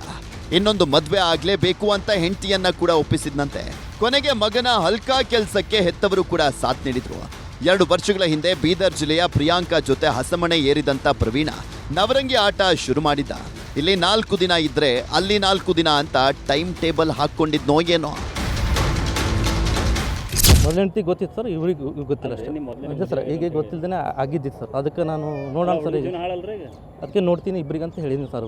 ಇನ್ನೊಂದು ಮದ್ವೆ ಆಗ್ಲೇಬೇಕು ಅಂತ ಹೆಂಡತಿಯನ್ನ ಕೂಡ ಒಪ್ಪಿಸಿದ್ನಂತೆ. ಕೊನೆಗೆ ಮಗನ ಹಲ್ಕಾ ಕೆಲ್ಸಕ್ಕೆ ಹೆತ್ತವರು ಕೂಡ ಸಾಥ್ ನೀಡಿದ್ರು. ಎರಡು ವರ್ಷಗಳ ಹಿಂದೆ ಬೀದರ್ ಜಿಲ್ಲೆಯ ಪ್ರಿಯಾಂಕಾ ಜೊತೆ ಹಸಮಣೆ ಏರಿದಂತ ಪ್ರವೀಣ ನವರಂಗಿ ಆಟ ಶುರು ಮಾಡಿದ್ದ ಇಲ್ಲಿ ನಾಲ್ಕು ದಿನ ಇದ್ರೆ ಅಲ್ಲಿ ನಾಲ್ಕು ದಿನ ಅಂತ ಟೈಮ್ ಟೇಬಲ್ ಹಾಕೊಂಡಿದ್ನೋ ಏನೋ ಮೊದಲ ಹೆಂಡತಿ ಗೊತ್ತಿತ್ತು ಸರ್? ಇವ್ರಿಗೆ ಇವ್ರಿಗೆ ಗೊತ್ತಿಲ್ಲ ಅಷ್ಟೇ. ನಿಜ ಸರ್ ಈಗ ಗೊತ್ತಿಲ್ಲದೇ ಆಗಿದ್ದಿತ್ತು ಸರ್. ಅದಕ್ಕೆ ನಾನು ನೋಡೋಣ ಸರ್ ಈಗ. ಅದಕ್ಕೆ ನೋಡ್ತೀನಿ ಇಬ್ಬರಿಗಂತ ಹೇಳಿದ್ದೀನಿ ಸರ್.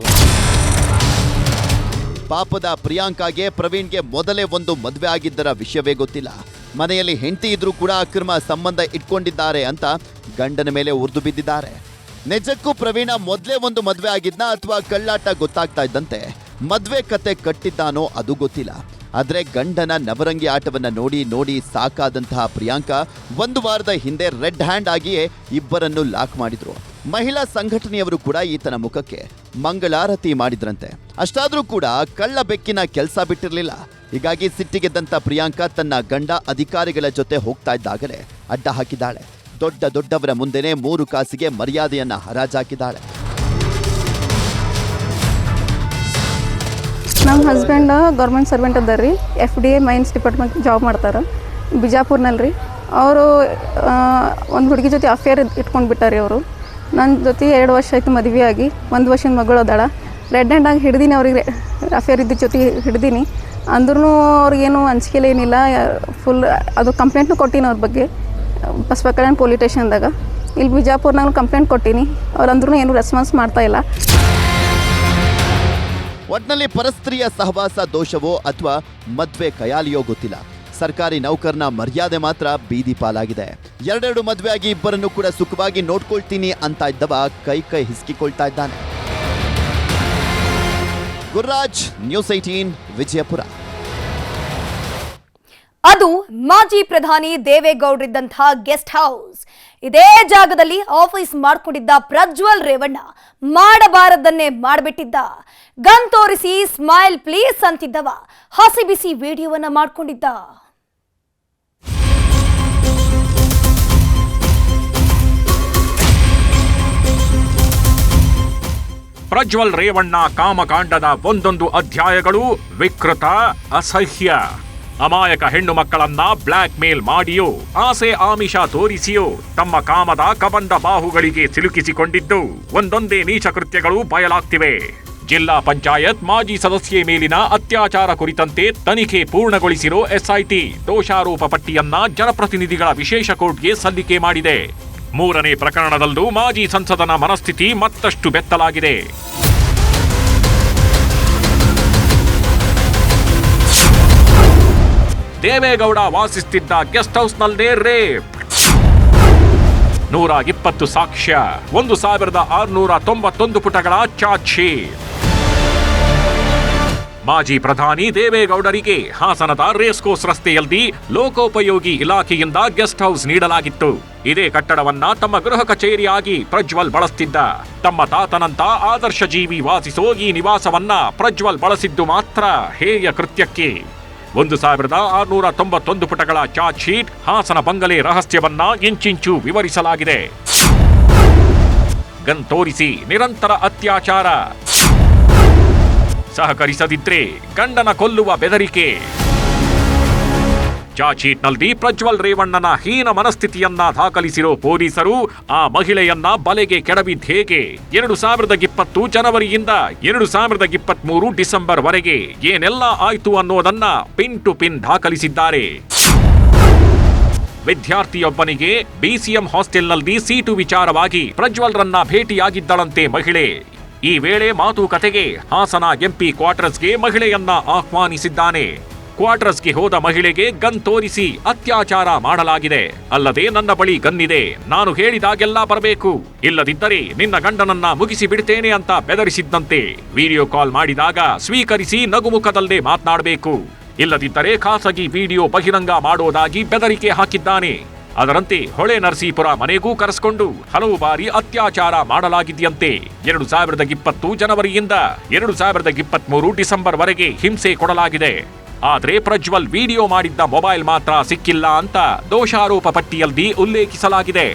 ಪಾಪದ ಪ್ರಿಯಾಂಕಾಗೆ ಪ್ರವೀಣ್ಗೆ ಮೊದಲೇ ಒಂದು ಮದುವೆ ಆಗಿದ್ದರ ವಿಷಯವೇ ಗೊತ್ತಿಲ್ಲ. ಮನೆಯಲ್ಲಿ ಹೆಂಡತಿ ಇದ್ರೂ ಕೂಡ ಅಕ್ರಮ ಸಂಬಂಧ ಇಟ್ಕೊಂಡಿದ್ದಾರೆ ಅಂತ ಗಂಡನ ಮೇಲೆ ಉರಿದು ಬಿದ್ದಿದ್ದಾರೆ. ನಿಜಕ್ಕೂ ಪ್ರವೀಣ ಮೊದಲೇ ಒಂದು ಮದುವೆ ಆಗಿದ್ನ ಅಥವಾ ಕಳ್ಳಾಟ ಗೊತ್ತಾಗ್ತಾ ಇದ್ದಂತೆ? ಮದುವೆ ಕತೆ ಕಟ್ಟಿದ್ದಾನೋ ಅದು ಗೊತ್ತಿಲ್ಲ. ಆದರೆ ಗಂಡನ ನವರಂಗಿ ಆಟವನ್ನು ನೋಡಿ ನೋಡಿ ಸಾಕಾದಂತಹ ಪ್ರಿಯಾಂಕಾ ಒಂದು ವಾರದ ಹಿಂದೆ ರೆಡ್ ಹ್ಯಾಂಡ್ ಆಗಿಯೇ ಇಬ್ಬರನ್ನು ಲಾಕ್ ಮಾಡಿದ್ರು. ಮಹಿಳಾ ಸಂಘಟನೆಯವರು ಕೂಡ ಈತನ ಮುಖಕ್ಕೆ ಮಂಗಳಾರತಿ ಮಾಡಿದ್ರಂತೆ. ಅಷ್ಟಾದರೂ ಕೂಡ ಕಳ್ಳ ಬೆಕ್ಕಿನ ಕೆಲಸ ಬಿಟ್ಟಿರಲಿಲ್ಲ. ಹೀಗಾಗಿ ಸಿಟ್ಟಿಗೆದ್ದಂತ ಪ್ರಿಯಾಂಕಾ ತನ್ನ ಗಂಡ ಅಧಿಕಾರಿಗಳ ಜೊತೆ ಹೋಗ್ತಾ ಇದ್ದಾಗಲೇ ಅಡ್ಡ ಹಾಕಿದ್ದಾಳೆ. ದೊಡ್ಡ ದೊಡ್ಡವರ ಮುಂದೆನೆ ಮೂರು ಕಾಸಿಗೆ ಮರ್ಯಾದೆಯನ್ನ ಹರಾಜಾಕಿದ್ದಾಳೆ. ನಮ್ಮ ಹಸ್ಬೆಂಡ್ ಗೌರ್ಮೆಂಟ್ ಸರ್ವೆಂಟ್ ಅದಾರ ರೀ. F D A mines department job ಮಾಡ್ತಾರೆ. ಬಿಜಾಪುರ್ನಲ್ಲಿ ಅವರು ಒಂದು ಹುಡುಗಿ ಜೊತೆ ಅಫೇರ್ ಇಟ್ಕೊಂಡು ಬಿಟ್ಟಾರಿ ಅವರು. ನನ್ನ ಜೊತೆ ಎರಡು ವರ್ಷ ಆಯಿತು ಮದುವೆ ಆಗಿ, ಒಂದು ವರ್ಷದ ಮಗಳು ಅದಾಳ. ರೆಡ್ ಹ್ಯಾಂಡಾಗಿ ಹಿಡ್ದೀನಿ ಅವ್ರಿಗೆ ಅಫೇರ್ ಇದ್ದ ಜೊತೆ ಹಿಡ್ದೀನಿ. ಅಂದ್ರೂ ಅವ್ರಿಗೇನು ಅಂಜಿಕೆಲ್ಲ ಏನಿಲ್ಲ ಫುಲ್ ಅದು ಕಂಪ್ಲೇಂಟ್ನು ಕೊಟ್ಟಿನಿ ಅವ್ರ ಬಗ್ಗೆ. ಬಸವ ಕಲ್ಯಾಣ ಪೊಲೀಸ್ ಸ್ಟೇಷನ್ದಾಗ ಇಲ್ಲಿ ಬಿಜಾಪುರ್ನಾಗ ಕಂಪ್ಲೇಂಟ್ ಕೊಟ್ಟೀನಿ. ಅವ್ರು ಅಂದ್ರೂ ಏನು ರೆಸ್ಪಾನ್ಸ್ ಮಾಡ್ತಾ ಇಲ್ಲ. ಒಟ್ನಲ್ಲಿ ಪರಸ್ತ್ರೀಯ ಸಹವಾಸ ದೋಷವೋ ಅಥವಾ ಮದ್ವೆ ಕಯಾಲಿಯೋ ಗೊತ್ತಿಲ್ಲ. ಸರ್ಕಾರಿ ನೌಕರನ ಮರ್ಯಾದೆ ಮಾತ್ರ ಬೀದಿ ಪಾಲಾಗಿದೆ. ಎರಡೆರಡು ಮದ್ವೆ ಆಗಿ ಇಬ್ಬರನ್ನು ಕೂಡ ಸುಖವಾಗಿ ನೋಡ್ಕೊಳ್ತೀನಿ ಅಂತ ಇದ್ದವ ಕೈ ಕೈ ಹಿಸ್ಕಿಕೊಳ್ತಾ ಇದ್ದಾನೆ. Gururaj news eighteen Vijayapura. ಅದು ಮಾಜಿ ಪ್ರಧಾನಿ ದೇವೇಗೌಡರಿದ್ದಂತಹ ಗೆಸ್ಟ್ ಹೌಸ್. ಇದೇ ಜಾಗದಲ್ಲಿ ಆಫೀಸ್ ಮಾಡ್ಕೊಂಡಿದ್ದ ಪ್ರಜ್ವಲ್ ರೇವಣ್ಣ ಮಾಡಬಾರದನ್ನೇ ಮಾಡಿಬಿಟ್ಟಿದ್ದ. ಗನ್ ತೋರಿಸಿ ಸ್ಮೈಲ್ ಪ್ಲೀಸ್ ಅಂತಿದ್ದವ, ಹಸಿ ಬಿಸಿ ವಿಡಿಯೋವನ್ನ ಮಾಡ್ಕೊಂಡಿದ್ದ. ಪ್ರಜ್ವಲ್ ರೇವಣ್ಣ ಕಾಮಕಾಂಡದ ಒಂದೊಂದು ಅಧ್ಯಾಯಗಳು ವಿಕೃತ, ಅಸಹ್ಯ. ಅಮಾಯಕ ಹೆಣ್ಣು ಮಕ್ಕಳನ್ನ ಬ್ಲ್ಯಾಕ್ ಮೇಲ್ ಮಾಡಿಯೋ, ಆಸೆ ಆಮಿಷ ತೋರಿಸಿಯೋ, ತಮ್ಮ ಕಾಮದ ಕಬಂದ ಬಾಹುಗಳಿಗೆ ಸಿಲುಕಿಸಿಕೊಂಡಿದ್ದು, ಒಂದೊಂದೇ ನೀಚ ಕೃತ್ಯಗಳು ಬಯಲಾಗ್ತಿವೆ. ಜಿಲ್ಲಾ ಪಂಚಾಯತ್ ಮಾಜಿ ಸದಸ್ಯೆ ಮೇಲಿನ ಅತ್ಯಾಚಾರ ಕುರಿತಂತೆ ತನಿಖೆ ಪೂರ್ಣಗೊಳಿಸಿರೋ ಎಸ್ಐಟಿ ದೋಷಾರೋಪ ಪಟ್ಟಿಯನ್ನ ಜನಪ್ರತಿನಿಧಿಗಳ ವಿಶೇಷ ಕೋರ್ಟ್ಗೆ ಸಲ್ಲಿಕೆ ಮಾಡಿದೆ. ಮೂರನೇ ಪ್ರಕರಣದಲ್ಲೂ ಮಾಜಿ ಸಂಸದನ ಮನಸ್ಥಿತಿ ಮತ್ತಷ್ಟು ಬೆತ್ತಲಾಗಿದೆ. ದೇವೇಗೌಡ ವಾಸಿಸುತ್ತಿದ್ದ ಗೆಸ್ಟ್ ಹೌಸ್ನಲ್ಲೇ ರೇಪ್. ನೂರ ಇಪ್ಪತ್ತು ಸಾಕ್ಷ್ಯ, ಒಂದು ಸಾವಿರದ ಆರುನೂರ ತೊಂಬತ್ತೊಂದು ಪುಟಗಳ ಶೀಟ್. ಮಾಜಿ ಪ್ರಧಾನಿ ದೇವೇಗೌಡರಿಗೆ ಹಾಸನದ ರೇಸ್ಕೋಸ್ ರಸ್ತೆಯಲ್ಲಿ ಲೋಕೋಪಯೋಗಿ ಇಲಾಖೆಯಿಂದ ಗೆಸ್ಟ್ ಹೌಸ್ ನೀಡಲಾಗಿತ್ತು. ಇದೇ ಕಟ್ಟಡವನ್ನ ತಮ್ಮ ಗೃಹ ಕಚೇರಿಯಾಗಿ ಪ್ರಜ್ವಲ್ ಬಳಸ್ತಿದ್ದ. ತಮ್ಮ ತಾತನಂತ ಆದರ್ಶ ಜೀವಿ ವಾಸಿಸೋ ಈ ನಿವಾಸವನ್ನ ಪ್ರಜ್ವಲ್ ಬಳಸಿದ್ದು ಮಾತ್ರ ಹೇಯ ಕೃತ್ಯಕ್ಕೆ. ಒಂದು ಸಾವಿರದ ಆರುನೂರ ತೊಂಬತ್ತೊಂದು ಪುಟಗಳ ಚಾರ್ಜ್ ಶೀಟ್ ಹಾಸನ ಬಂಗಲೆ ರಹಸ್ಯವನ್ನ ಇಂಚಿಂಚು ವಿವರಿಸಲಾಗಿದೆ. ಗನ್ ತೋರಿಸಿ ನಿರಂತರ ಅತ್ಯಾಚಾರ. ಸಹಕರಿಸದಿದ್ರೆ ಗಂಡನ ಕೊಲ್ಲುವ ಬೆದರಿಕೆ. ಚಾಚೀಟ್ನಲ್ಲಿ ಪ್ರಜ್ವಲ್ ರೇವಣ್ಣನ ಹೀನ ಮನಸ್ಥಿತಿಯನ್ನ ದಾಖಲಿಸಿರೋ ಪೊಲೀಸರು ಆ ಮಹಿಳೆಯನ್ನ ಬಲೆಗೆ ಕೆಡವಿದ್ ಹೇಗೆ? ಎರಡು ಸಾವಿರದ ಇಪ್ಪತ್ತು ಜನವರಿಯಿಂದ ಎರಡು ಸಾವಿರದ ಇಪ್ಪತ್ಮೂರು ಡಿಸೆಂಬರ್ ವರೆಗೆ ಏನೆಲ್ಲ ಆಯ್ತು ಅನ್ನೋದನ್ನ ಪಿನ್ ಟು ಪಿನ್ ದಾಖಲಿಸಿದ್ದಾರೆ. ವಿದ್ಯಾರ್ಥಿಯೊಬ್ಬನಿಗೆ ಬಿಸಿಎಂ ಹಾಸ್ಟೆಲ್ನಲ್ಲಿ ಸೀಟು ವಿಚಾರವಾಗಿ ಪ್ರಜ್ವಲ್ರನ್ನ ಭೇಟಿಯಾಗಿದ್ದಳಂತೆ ಮಹಿಳೆ. ಈ ವೇಳೆ ಮಾತುಕತೆಗೆ ಹಾಸನ ಎಂಪಿ ಕ್ವಾರ್ಟರ್ಸ್ಗೆ ಮಹಿಳೆಯನ್ನ ಆಹ್ವಾನಿಸಿದ್ದಾನೆ. ಕ್ವಾರ್ಟರ್ಸ್ಗೆ ಹೋದ ಮಹಿಳೆಗೆ ಗನ್ ತೋರಿಸಿ ಅತ್ಯಾಚಾರ ಮಾಡಲಾಗಿದೆ. ಅಲ್ಲದೆ ನನ್ನ ಬಳಿ ಗನ್ನಿದೆ ನಾನು ಹೇಳಿದಾಗೆಲ್ಲ ಬರಬೇಕು. ಇಲ್ಲದಿದ್ದರೆ ನಿನ್ನ ಗಂಡನನ್ನ ಮುಗಿಸಿ ಬಿಡ್ತೇನೆ ಅಂತ ಬೆದರಿಸಿದ್ದಂತೆ ವಿಡಿಯೋ ಕಾಲ್ ಮಾಡಿದಾಗ ಸ್ವೀಕರಿಸಿ ನಗುಮುಖದಲ್ಲೇ ಮಾತನಾಡಬೇಕು. ಇಲ್ಲದಿದ್ದರೆ ಖಾಸಗಿ ವಿಡಿಯೋ ಬಹಿರಂಗ ಮಾಡೋದಾಗಿ ಬೆದರಿಕೆ ಹಾಕಿದ್ದಾನೆ. ಅದರಂತೆ ಹೊಳೆ ನರಸೀಪುರ ಮನೆಗೂ ಕರೆಸಿಕೊಂಡು ಹಲವು ಬಾರಿ ಅತ್ಯಾಚಾರ ಮಾಡಲಾಗಿದೆಯಂತೆ. ಎರಡು ಸಾವಿರದ ಇಪ್ಪತ್ತು ಜನವರಿಯಿಂದ ಎರಡು ಸಾವಿರದ ಇಪ್ಪತ್ಮೂರು ಡಿಸೆಂಬರ್ ವರೆಗೆ ಹಿಂಸೆ ಕೊಡಲಾಗಿದೆ. ಆದರೆ ಪ್ರಜ್ವಲ್ ವಿಡಿಯೋ ಮಾಡಿದ್ದ ಮೊಬೈಲ್ ಮಾತ್ರ ಸಿಕ್ಕಿಲ್ಲ ಅಂತ ದೋಷಾರೋಪ ಪಟ್ಟಿಯಲ್ಲಿ ಉಲ್ಲೇಖಿಸಲಾಗಿದೆ.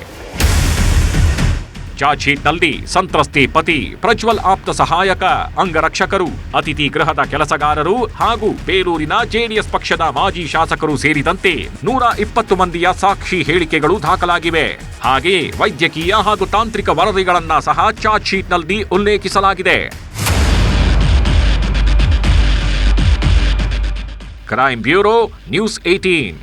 ಚಾರ್ಜ್ ಶೀಟ್ನಲ್ಲಿ ಸಂತ್ರಸ್ತೆ ಪತಿ, ಪ್ರಜ್ವಲ್ ಆಪ್ತ ಸಹಾಯಕ, ಅಂಗರಕ್ಷಕರು, ಅತಿಥಿ ಗೃಹದ ಕೆಲಸಗಾರರು ಹಾಗೂ ಬೇಲೂರಿನ ಜೆಡಿಎಸ್ ಪಕ್ಷದ ಮಾಜಿ ಶಾಸಕರು ಸೇರಿದಂತೆ ನೂರ ಇಪ್ಪತ್ತು ಮಂದಿಯ ಸಾಕ್ಷಿ ಹೇಳಿಕೆಗಳು ದಾಖಲಾಗಿವೆ. ಹಾಗೆ ವೈದ್ಯಕೀಯ ಹಾಗೂ ತಾಂತ್ರಿಕ ವರದಿಗಳನ್ನ ಸಹ ಚಾರ್ಜ್ ಶೀಟ್ನಲ್ಲಿ ಉಲ್ಲೇಖಿಸಲಾಗಿದೆ. ಕ್ರೈಮ್ ಬ್ಯೂರೋ ನ್ಯೂಸ್ ಏಟೀನ್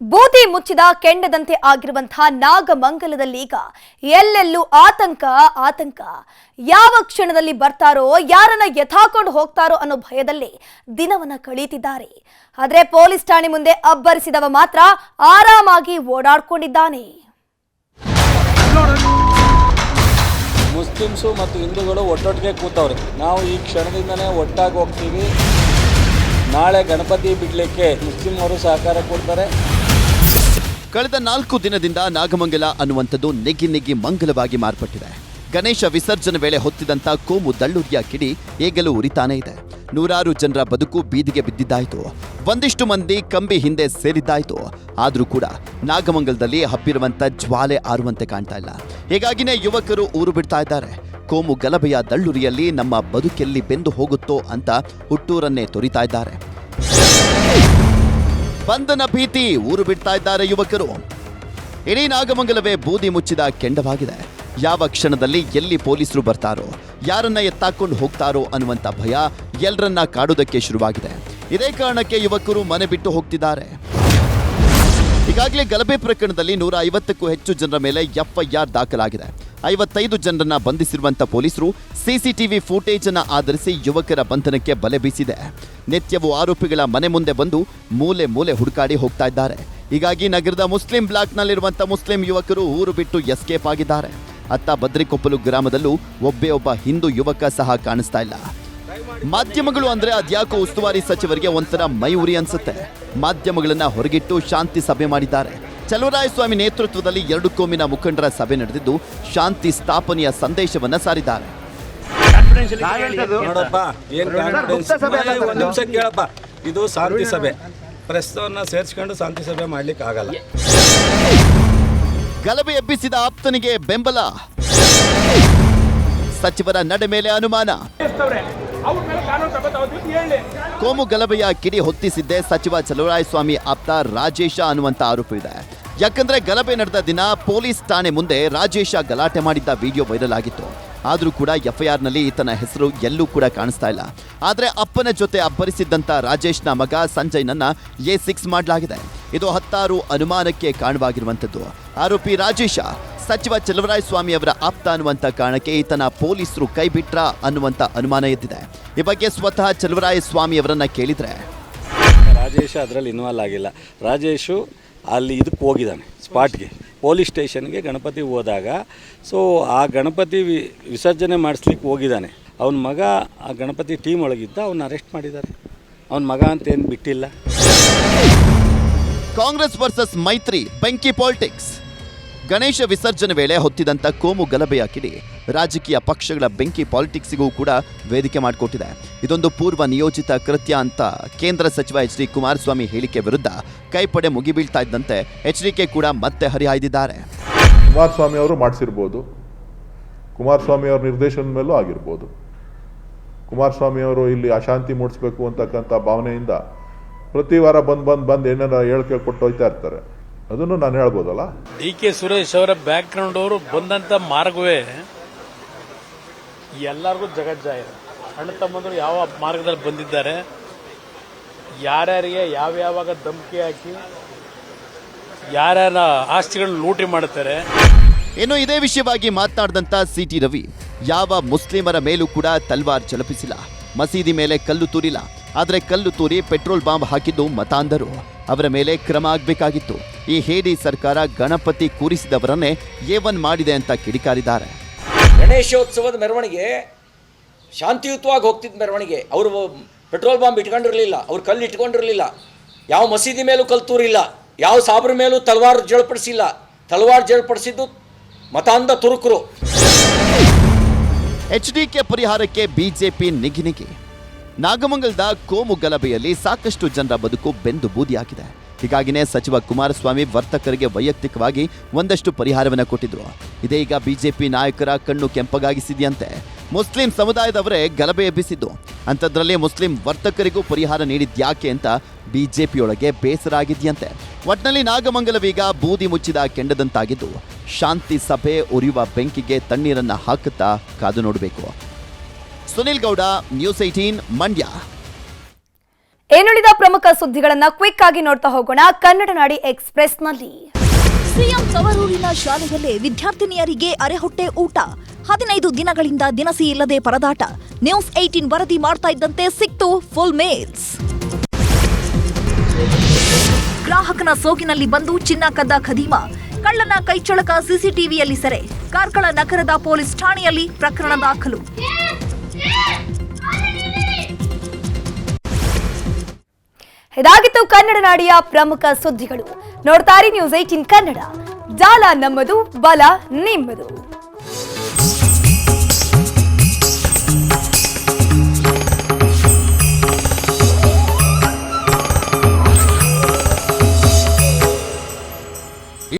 ಬೂದಿ ಮುಚ್ಚಿದ ಕೆಂಡದಂತೆ ಆಗಿರುವಂತಹ ನಾಗಮಂಗಲದಲ್ಲೀಗ ಎಲ್ಲೆಲ್ಲೂ ಆತಂಕ ಆತಂಕ. ಯಾವ ಕ್ಷಣದಲ್ಲಿ ಬರ್ತಾರೋ, ಯಾರನ್ನ ಯಥಾಕೊಂಡು ಹೋಗ್ತಾರೋ ಅನ್ನೋ ಭಯದಲ್ಲಿ ದಿನವನ್ನ ಕಳೀತಿದ್ದಾರೆ. ಆದರೆ ಪೊಲೀಸ್ ಠಾಣೆ ಮುಂದೆ ಅಬ್ಬರಿಸಿದವ ಮಾತ್ರ ಆರಾಮಾಗಿ ಓಡಾಡ್ಕೊಂಡಿದ್ದಾನೆ. ಮುಸ್ಲಿಮ್ಸು ಮತ್ತು ಹಿಂದೂಗಳು ಒಟ್ಟೊಟ್ಟಿಗೆ ಕೂತವ್ರೆ. ನಾವು ಈ ಕ್ಷಣದಿಂದನೇ ಒಟ್ಟಾಗಿ ಹೋಗ್ತೀವಿ. ನಾಳೆ ಗಣಪತಿ ಬಿಡಲಿಕ್ಕೆ ಮುಸ್ಲಿಂ ಅವರು ಸಹಕಾರ ಕೊಡ್ತಾರೆ. ಕಳೆದ ನಾಲ್ಕು ದಿನದಿಂದ ನಾಗಮಂಗಲ ಅನ್ನುವಂಥದ್ದು ನೆಗ್ಗಿ ನೆಗ್ಗಿ ಮಂಗಲವಾಗಿ ಮಾರ್ಪಟ್ಟಿದೆ. ಗಣೇಶ ವಿಸರ್ಜನೆ ವೇಳೆ ಹೊತ್ತಿದಂತ ಕೋಮು ದಳ್ಳುರಿಯ ಕಿಡಿ ಈಗಲೂ ಉರಿತಾನೇ ಇದೆ. ನೂರಾರು ಜನರ ಬದುಕು ಬೀದಿಗೆ ಬಿದ್ದಿದ್ದಾಯಿತು. ಒಂದಿಷ್ಟು ಮಂದಿ ಕಂಬಿ ಹಿಂದೆ ಸೇರಿದ್ದಾಯಿತು. ಆದರೂ ಕೂಡ ನಾಗಮಂಗಲದಲ್ಲಿ ಹಬ್ಬಿರುವಂತ ಜ್ವಾಲೆ ಆರುವಂತೆ ಕಾಣ್ತಾ ಇಲ್ಲ. ಹೀಗಾಗಿನೇ ಯುವಕರು ಊರು ಬಿಡ್ತಾ ಇದ್ದಾರೆ. ಕೋಮು ಗಲಭೆಯ ದಳ್ಳುರಿಯಲ್ಲಿ ನಮ್ಮ ಬದುಕೆಲ್ಲಿ ಬೆಂದು ಹೋಗುತ್ತೋ ಅಂತ ಹುಟ್ಟೂರನ್ನೇ ತೊರಿತಾ ಇದ್ದಾರೆ. ಬಂಧನ ಭೀತಿ ಊರು ಬಿಡ್ತಾ ಇದ್ದಾರೆ ಯುವಕರು. ಇಡೀ ನಾಗಮಂಗಲವೇ ಬೂದಿ ಮುಚ್ಚಿದ ಕೆಂಡವಾಗಿದೆ. ಯಾವ ಕ್ಷಣದಲ್ಲಿ ಎಲ್ಲಿ ಪೊಲೀಸರು ಬರ್ತಾರೋ, ಯಾರನ್ನ ಎತ್ತಾಕೊಂಡು ಹೋಗ್ತಾರೋ ಅನ್ನುವಂಥ ಭಯ ಎಲ್ಲರನ್ನ ಕಾಡುವುದಕ್ಕೆ ಶುರುವಾಗಿದೆ. ಇದೇ ಕಾರಣಕ್ಕೆ ಯುವಕರು ಮನೆ ಬಿಟ್ಟು ಹೋಗ್ತಿದ್ದಾರೆ. ಈಗಾಗಲೇ ಗಲಭೆ ಪ್ರಕರಣದಲ್ಲಿ ನೂರ ಐವತ್ತಕ್ಕೂ ಹೆಚ್ಚು ಜನರ ಮೇಲೆ ಎಫ್ಐಆರ್ ದಾಖಲಾಗಿದೆ. ಐವತ್ತೈದು ಜನರನ್ನ ಬಂಧಿಸಿರುವಂತ ಪೊಲೀಸರು ಸಿಸಿಟಿವಿ ಫುಟೇಜ್ ಅನ್ನ ಆಧರಿಸಿ ಯುವಕರ ಬಂಧನಕ್ಕೆ ಬಲೆ ಬೀಸಿದೆ. ನಿತ್ಯವೂ ಆರೋಪಿಗಳ ಮನೆ ಮುಂದೆ ಬಂದು ಮೂಲೆ ಮೂಲೆ ಹುಡುಕಾಡಿ ಹೋಗ್ತಾ ಇದ್ದಾರೆ. ಹೀಗಾಗಿ ನಗರದ ಮುಸ್ಲಿಂ ಬ್ಲಾಕ್ನಲ್ಲಿರುವಂಥ ಮುಸ್ಲಿಂ ಯುವಕರು ಊರು ಬಿಟ್ಟು ಎಸ್ಕೇಪ್ ಆಗಿದ್ದಾರೆ. ಅತ್ತ ಬದ್ರಿಕೊಪ್ಪಲು ಗ್ರಾಮದಲ್ಲೂ ಒಬ್ಬೇ ಒಬ್ಬ ಹಿಂದೂ ಯುವಕ ಸಹ ಕಾಣಿಸ್ತಾ ಇಲ್ಲ. ಮಾಧ್ಯಮಗಳು ಅಂದ್ರೆ ಅದ್ಯಾಕೋ ಉಸ್ತುವಾರಿ ಸಚಿವರಿಗೆ ಒಂಥರ ಮೈ ಉರಿ ಅನ್ಸುತ್ತೆ. ಮಾಧ್ಯಮಗಳನ್ನ ಹೊರಗಿಟ್ಟು ಶಾಂತಿ ಸಭೆ ಮಾಡಿದ್ದಾರೆ. ಚಲುವರಾಯಸ್ವಾಮಿ ನೇತೃತ್ವದಲ್ಲಿ ಎರಡು ಕೋಮಿನ ಮುಖಂಡರ ಸಭೆ ನಡೆದಿದ್ದು ಶಾಂತಿ ಸ್ಥಾಪನೆಯ ಸಂದೇಶವನ್ನ ಸಾರಿದ್ದಾರೆ. ನೋಡಪ್ಪ ಏನ್ ಕಾನ್ಫಿಡೆನ್ಸ್ ಒಂದ್ ನಿಮಿಷ ಕೇಳಪ್ಪ. ಇದು ಶಾಂತಿ ಸಭೆ. ಪ್ರಸ್ತವನ್ನ ಸೇರಿಸ್ಕೊಂಡು ಶಾಂತಿ ಸಭೆ ಮಾಡ್ಲಿಕ್ಕೆ ಆಗಲ್ಲ. ಗಲಭೆ ಎಬ್ಬಿಸಿದ ಆಪ್ತನಿಗೆ ಬೆಂಬಲ. ಸಚಿವರ ನಡೆ ಮೇಲೆ ಅನುಮಾನ. ಕೋಮು ಗಲಭೆಯ ಕಿಡಿ ಹೊತ್ತಿಸಿದ್ದೆ ಸಚಿವ ಚಲುವರಾಯಸ್ವಾಮಿ ಆಪ್ತ ರಾಜೇಶ ಅನ್ನುವಂತ ಆರೋಪ ಇದೆ ಯಾಕಂದ್ರೆ ಗಲಭೆ ನಡೆದ ದಿನ ಪೊಲೀಸ್ ಠಾಣೆ ಮುಂದೆ ರಾಜೇಶ ಗಲಾಟೆ ಮಾಡಿದ್ದ ವಿಡಿಯೋ ವೈರಲ್ ಆಗಿತ್ತು. ಆದರೂ ಕೂಡ ಎಫ್ಐಆರ್ನಲ್ಲಿ ಈತನ ಹೆಸರು ಎಲ್ಲೂ ಕೂಡ ಕಾಣಿಸ್ತಾ ಇಲ್ಲ. ಆದರೆ ಅಪ್ಪನ ಜೊತೆ ಅಬ್ಬರಿಸಿದ್ದಂಥ ರಾಜೇಶ್ನ ಮಗ ಸಂಜಯ್ನನ್ನ ಎ ಸಿಕ್ಸ್ ಮಾಡಲಾಗಿದೆ. ಇದು ಹತ್ತಾರು ಅನುಮಾನಕ್ಕೆ ಕಾರಣವಾಗಿರುವಂಥದ್ದು. ಆರೋಪಿ ರಾಜೇಶ, ಸಚಿವ ಚಲುವರಾಯಸ್ವಾಮಿ ಅವರ ಆಪ್ತ ಅನ್ನುವಂಥ ಕಾರಣಕ್ಕೆ ಈತನ ಪೊಲೀಸರು ಕೈ ಬಿಟ್ರ ಅನ್ನುವಂತ ಅನುಮಾನ ಎದ್ದಿದೆ. ಈ ಬಗ್ಗೆ ಸ್ವತಃ ಚಲುವರಾಯಸ್ವಾಮಿ ಅವರನ್ನ ಕೇಳಿದ್ರೆ. ರಾಜೇಶ ಅದರಲ್ಲಿ ಇನ್ವಾಲ್ವ್ ಆಗಿಲ್ಲ. ರಾಜೇಶು ಅಲ್ಲಿ ಇದಕ್ಕೆ ಹೋಗಿದ್ದಾನೆ, ಸ್ಪಾಟ್ಗೆ. ಪೊಲೀಸ್ ಸ್ಟೇಷನ್ಗೆ ಗಣಪತಿ ಹೋದಾಗ. ಸೊ ಆ ಗಣಪತಿ ವಿಸರ್ಜನೆ ಮಾಡಿಸ್ಲಿಕ್ಕೆ ಹೋಗಿದ್ದಾನೆ. ಅವನ ಮಗ, ಆ ಗಣಪತಿ ಟೀಮ್ ಒಳಗಿದ್ದ ಅವನ್ನ ಅರೆಸ್ಟ್ ಮಾಡಿದ್ದಾರೆ. ಅವನ ಮಗ ಅಂತ ಏನು ಬಿಟ್ಟಿಲ್ಲ. ಕಾಂಗ್ರೆಸ್ ವರ್ಸಸ್ ಮೈತ್ರಿ, ಬೆಂಕಿ ಪಾಲಿಟಿಕ್ಸ್ ಗಣೇಶ ವಿಸರ್ಜನೆ ವೇಳೆ ಹೊತ್ತಿದಂತ ಕೋಮು ಗಲಭೆಯ ಕಿಡಿ ರಾಜಕೀಯ ಪಕ್ಷಗಳ ಬೆಂಕಿ ಪಾಲಿಟಿಕ್ಸ್ಗೂ ಕೂಡ ವೇದಿಕೆ ಮಾಡಿಕೊಟ್ಟಿದೆ. ಇದೊಂದು ಪೂರ್ವ ನಿಯೋಜಿತ ಕೃತ್ಯ ಅಂತ ಕೇಂದ್ರ ಸಚಿವ ಎಚ್ ಡಿ ಕುಮಾರಸ್ವಾಮಿ ಹೇಳಿಕೆ ವಿರುದ್ಧ ಕೈಪಡೆ ಮುಗಿಬೀಳ್ತಾ ಇದ್ದಂತೆ ಎಚ್ ಡಿ ಕೂಡ ಮತ್ತೆ ಹರಿಹಾಯ್ದಿದ್ದಾರೆ. ಕುಮಾರಸ್ವಾಮಿ ಅವರು ಮಾಡಿಸಿರ್ಬೋದು. ಕುಮಾರಸ್ವಾಮಿ ಅವರ ನಿರ್ದೇಶನದ ಮೇಲೂ ಆಗಿರ್ಬೋದು. ಕುಮಾರಸ್ವಾಮಿ ಅವರು ಇಲ್ಲಿ ಅಶಾಂತಿ ಮೂಡಿಸ್ಬೇಕು ಅಂತಕ್ಕಂಥ ಭಾವನೆಯಿಂದ ಪ್ರತಿ ವಾರ ಬಂದು ಬಂದು ಬಂದು ಏನಾರ ಹೇಳಿಕೆ ಕೊಟ್ಟು ಹೋಗ್ತಾ ಇರ್ತಾರೆ. ಅದನ್ನು ನಾನು ಹೇಳ್ಬೋದಲ್ಲ? ಡಿ ಕೆ ಸುರೇಶ್ ಅವರ ಬ್ಯಾಕ್ ಗ್ರೌಂಡ್ ಅವರು ಬಂದಂತ ಮಾರ್ಗವೇ ಎಲ್ಲರಿಗೂ ಜಗಜ್ಜಾಹಿರ ಅಣ್ಣ ತಮ್ಮಂದರು ಯಾವ ಮಾರ್ಗದಲ್ಲಿ ಬಂದಿದ್ದಾರೆ ಯಾರ್ಯಾರಿಗೆ ಯಾವ ಯಾವಾಗ ಧಮಕಿ ಹಾಕಿ ಯಾರ್ಯಾರ ಆಸ್ತಿಗಳನ್ನ ಲೂಟಿ ಮಾಡುತ್ತಾರೆ. ಇನ್ನು ಇದೇ ವಿಷಯವಾಗಿ ಮಾತನಾಡಿದಂತ ಸಿಟಿ ರವಿ ಯಾವ ಮುಸ್ಲಿಮರ ಮೇಲೂ ಕೂಡ ತಲ್ವಾರ್ ಚಲಪಿಸಿಲ್ಲ ಮಸೀದಿ ಮೇಲೆ ಕಲ್ಲು ತೂರಿಲ್ಲ. ಆದರೆ ಕಲ್ಲು ತೂರಿ ಪೆಟ್ರೋಲ್ ಬಾಂಬ್ ಹಾಕಿದ್ದು ಮತಾಂಧರು. ಅವರ ಮೇಲೆ ಕ್ರಮ ಆಗಬೇಕಾಗಿತ್ತು. ಈ ಹೇಡಿ ಸರ್ಕಾರ ಗಣಪತಿ ಕೂರಿಸಿದವರನ್ನೇ ಏವನ್ ಮಾಡಿದೆ ಅಂತ ಕಿಡಿಕಾರಿದ್ದಾರೆ. ಗಣೇಶೋತ್ಸವದ ಮೆರವಣಿಗೆ ಶಾಂತಿಯುತವಾಗಿ ಹೋಗ್ತಿದ್ದ ಮೆರವಣಿಗೆ. ಅವರು ಪೆಟ್ರೋಲ್ ಬಾಂಬ್ ಇಟ್ಕೊಂಡಿರಲಿಲ್ಲ ಅವ್ರು ಕಲ್ಲು ಇಟ್ಕೊಂಡಿರಲಿಲ್ಲ. ಯಾವ ಮಸೀದಿ ಮೇಲೂ ಕಲ್ಲು ತೂರಿಲ್ಲ ಯಾವ ಸಾಬ್ರ ಮೇಲೂ ತಲವಾರು ಜಳಪಡಿಸಿಲ್ಲ. ತಲವಾರು ಜಳಪಡಿಸಿದ್ದು ಮತಾಂಧ ತುರುಕರು. ಎಚ್ ಡಿ ಕೆ ಪರಿಹಾರಕ್ಕೆ ಬಿಜೆಪಿ ನಿಗಿನಿಗಿ ನಾಗಮಂಗಲದ ಕೋಮು ಗಲಭೆಯಲ್ಲಿ ಸಾಕಷ್ಟು ಜನರ ಬದುಕು ಬೆಂದು ಬೂದಿಯಾಗಿದೆ. ಹೀಗಾಗಿನೇ ಸಚಿವ ಕುಮಾರಸ್ವಾಮಿ ವರ್ತಕರಿಗೆ ವೈಯಕ್ತಿಕವಾಗಿ ಒಂದಷ್ಟು ಪರಿಹಾರವನ್ನು ಕೊಟ್ಟಿದ್ರು. ಇದೇ ಈಗ ಬಿಜೆಪಿ ನಾಯಕರ ಕಣ್ಣು ಕೆಂಪಗಾಗಿಸಿದೆಯಂತೆ. ಮುಸ್ಲಿಂ ಸಮುದಾಯದವರೇ ಗಲಭೆ ಎಬ್ಬಿಸಿದ್ದು. ಅಂಥದ್ರಲ್ಲಿ ಮುಸ್ಲಿಂ ವರ್ತಕರಿಗೂ ಪರಿಹಾರ ನೀಡಿದ್ಯಾಕೆ ಅಂತ ಬಿಜೆಪಿಯೊಳಗೆ ಬೇಸರ ಆಗಿದೆಯಂತೆ. ಒಟ್ನಲ್ಲಿ ನಾಗಮಂಗಲವೀಗ ಬೂದಿ ಮುಚ್ಚಿದ ಕೆಂಡದಂತಾಗಿದ್ದು. ಶಾಂತಿ ಸಭೆ ಉರಿಯುವ ಬೆಂಕಿಗೆ ತಣ್ಣೀರನ್ನು ಹಾಕುತ್ತಾ ಕಾದು ನೋಡಬೇಕು. Sunil Gowda news eighteen Mandya. ಏನುಳಿದ ಪ್ರಮುಖ ಸುದ್ದಿಗಳನ್ನ ಕ್ವಿಕ್ ಆಗಿ ನೋಡ್ತಾ ಹೋಗೋಣ ಕನ್ನಡ ನಾಡಿ ಎಕ್ಸ್ಪ್ರೆಸ್ನಲ್ಲಿ. ಸಿಎಂ ಸವರೂರಿನ ಶಾಲೆಯಲ್ಲೇ ವಿದ್ಯಾರ್ಥಿನಿಯರಿಗೆ ಅರೆಹೊಟ್ಟೆ ಊಟ. ಹದಿನೈದು ದಿನಗಳಿಂದ ದಿನಸಿ ಇಲ್ಲದೆ ಪರದಾಟ. ನ್ಯೂಸ್ ಏಟೀನ್ ವರದಿ ಮಾಡ್ತಾ ಇದ್ದಂತೆ ಸಿಕ್ತು ಫುಲ್ ಮೇಲ್ಸ್ ಗ್ರಾಹಕನ ಸೋಗಿನಲ್ಲಿ ಬಂದು ಚಿನ್ನ ಕದ್ದ ಖದೀಮ. ಕಳ್ಳನ ಕೈಚಳಕ ಸಿಸಿಟಿವಿಯಲ್ಲಿ ಸೆರೆ. ಕಾರ್ಕಳ ನಗರದ ಪೊಲೀಸ್ ಠಾಣೆಯಲ್ಲಿ ಪ್ರಕರಣ ದಾಖಲು. ಇದಾಗಿತ್ತು ಕನ್ನಡ ನಾಡಿಯ ಪ್ರಮುಖ ಸುದ್ದಿಗಳು. ನೋಡ್ತಾರೆ ನ್ಯೂಸ್ ಏಟಿನ್ ಕನ್ನಡ. ಜಾಲ ನಮ್ಮದು ಬಲ ನಿಮ್ಮದು.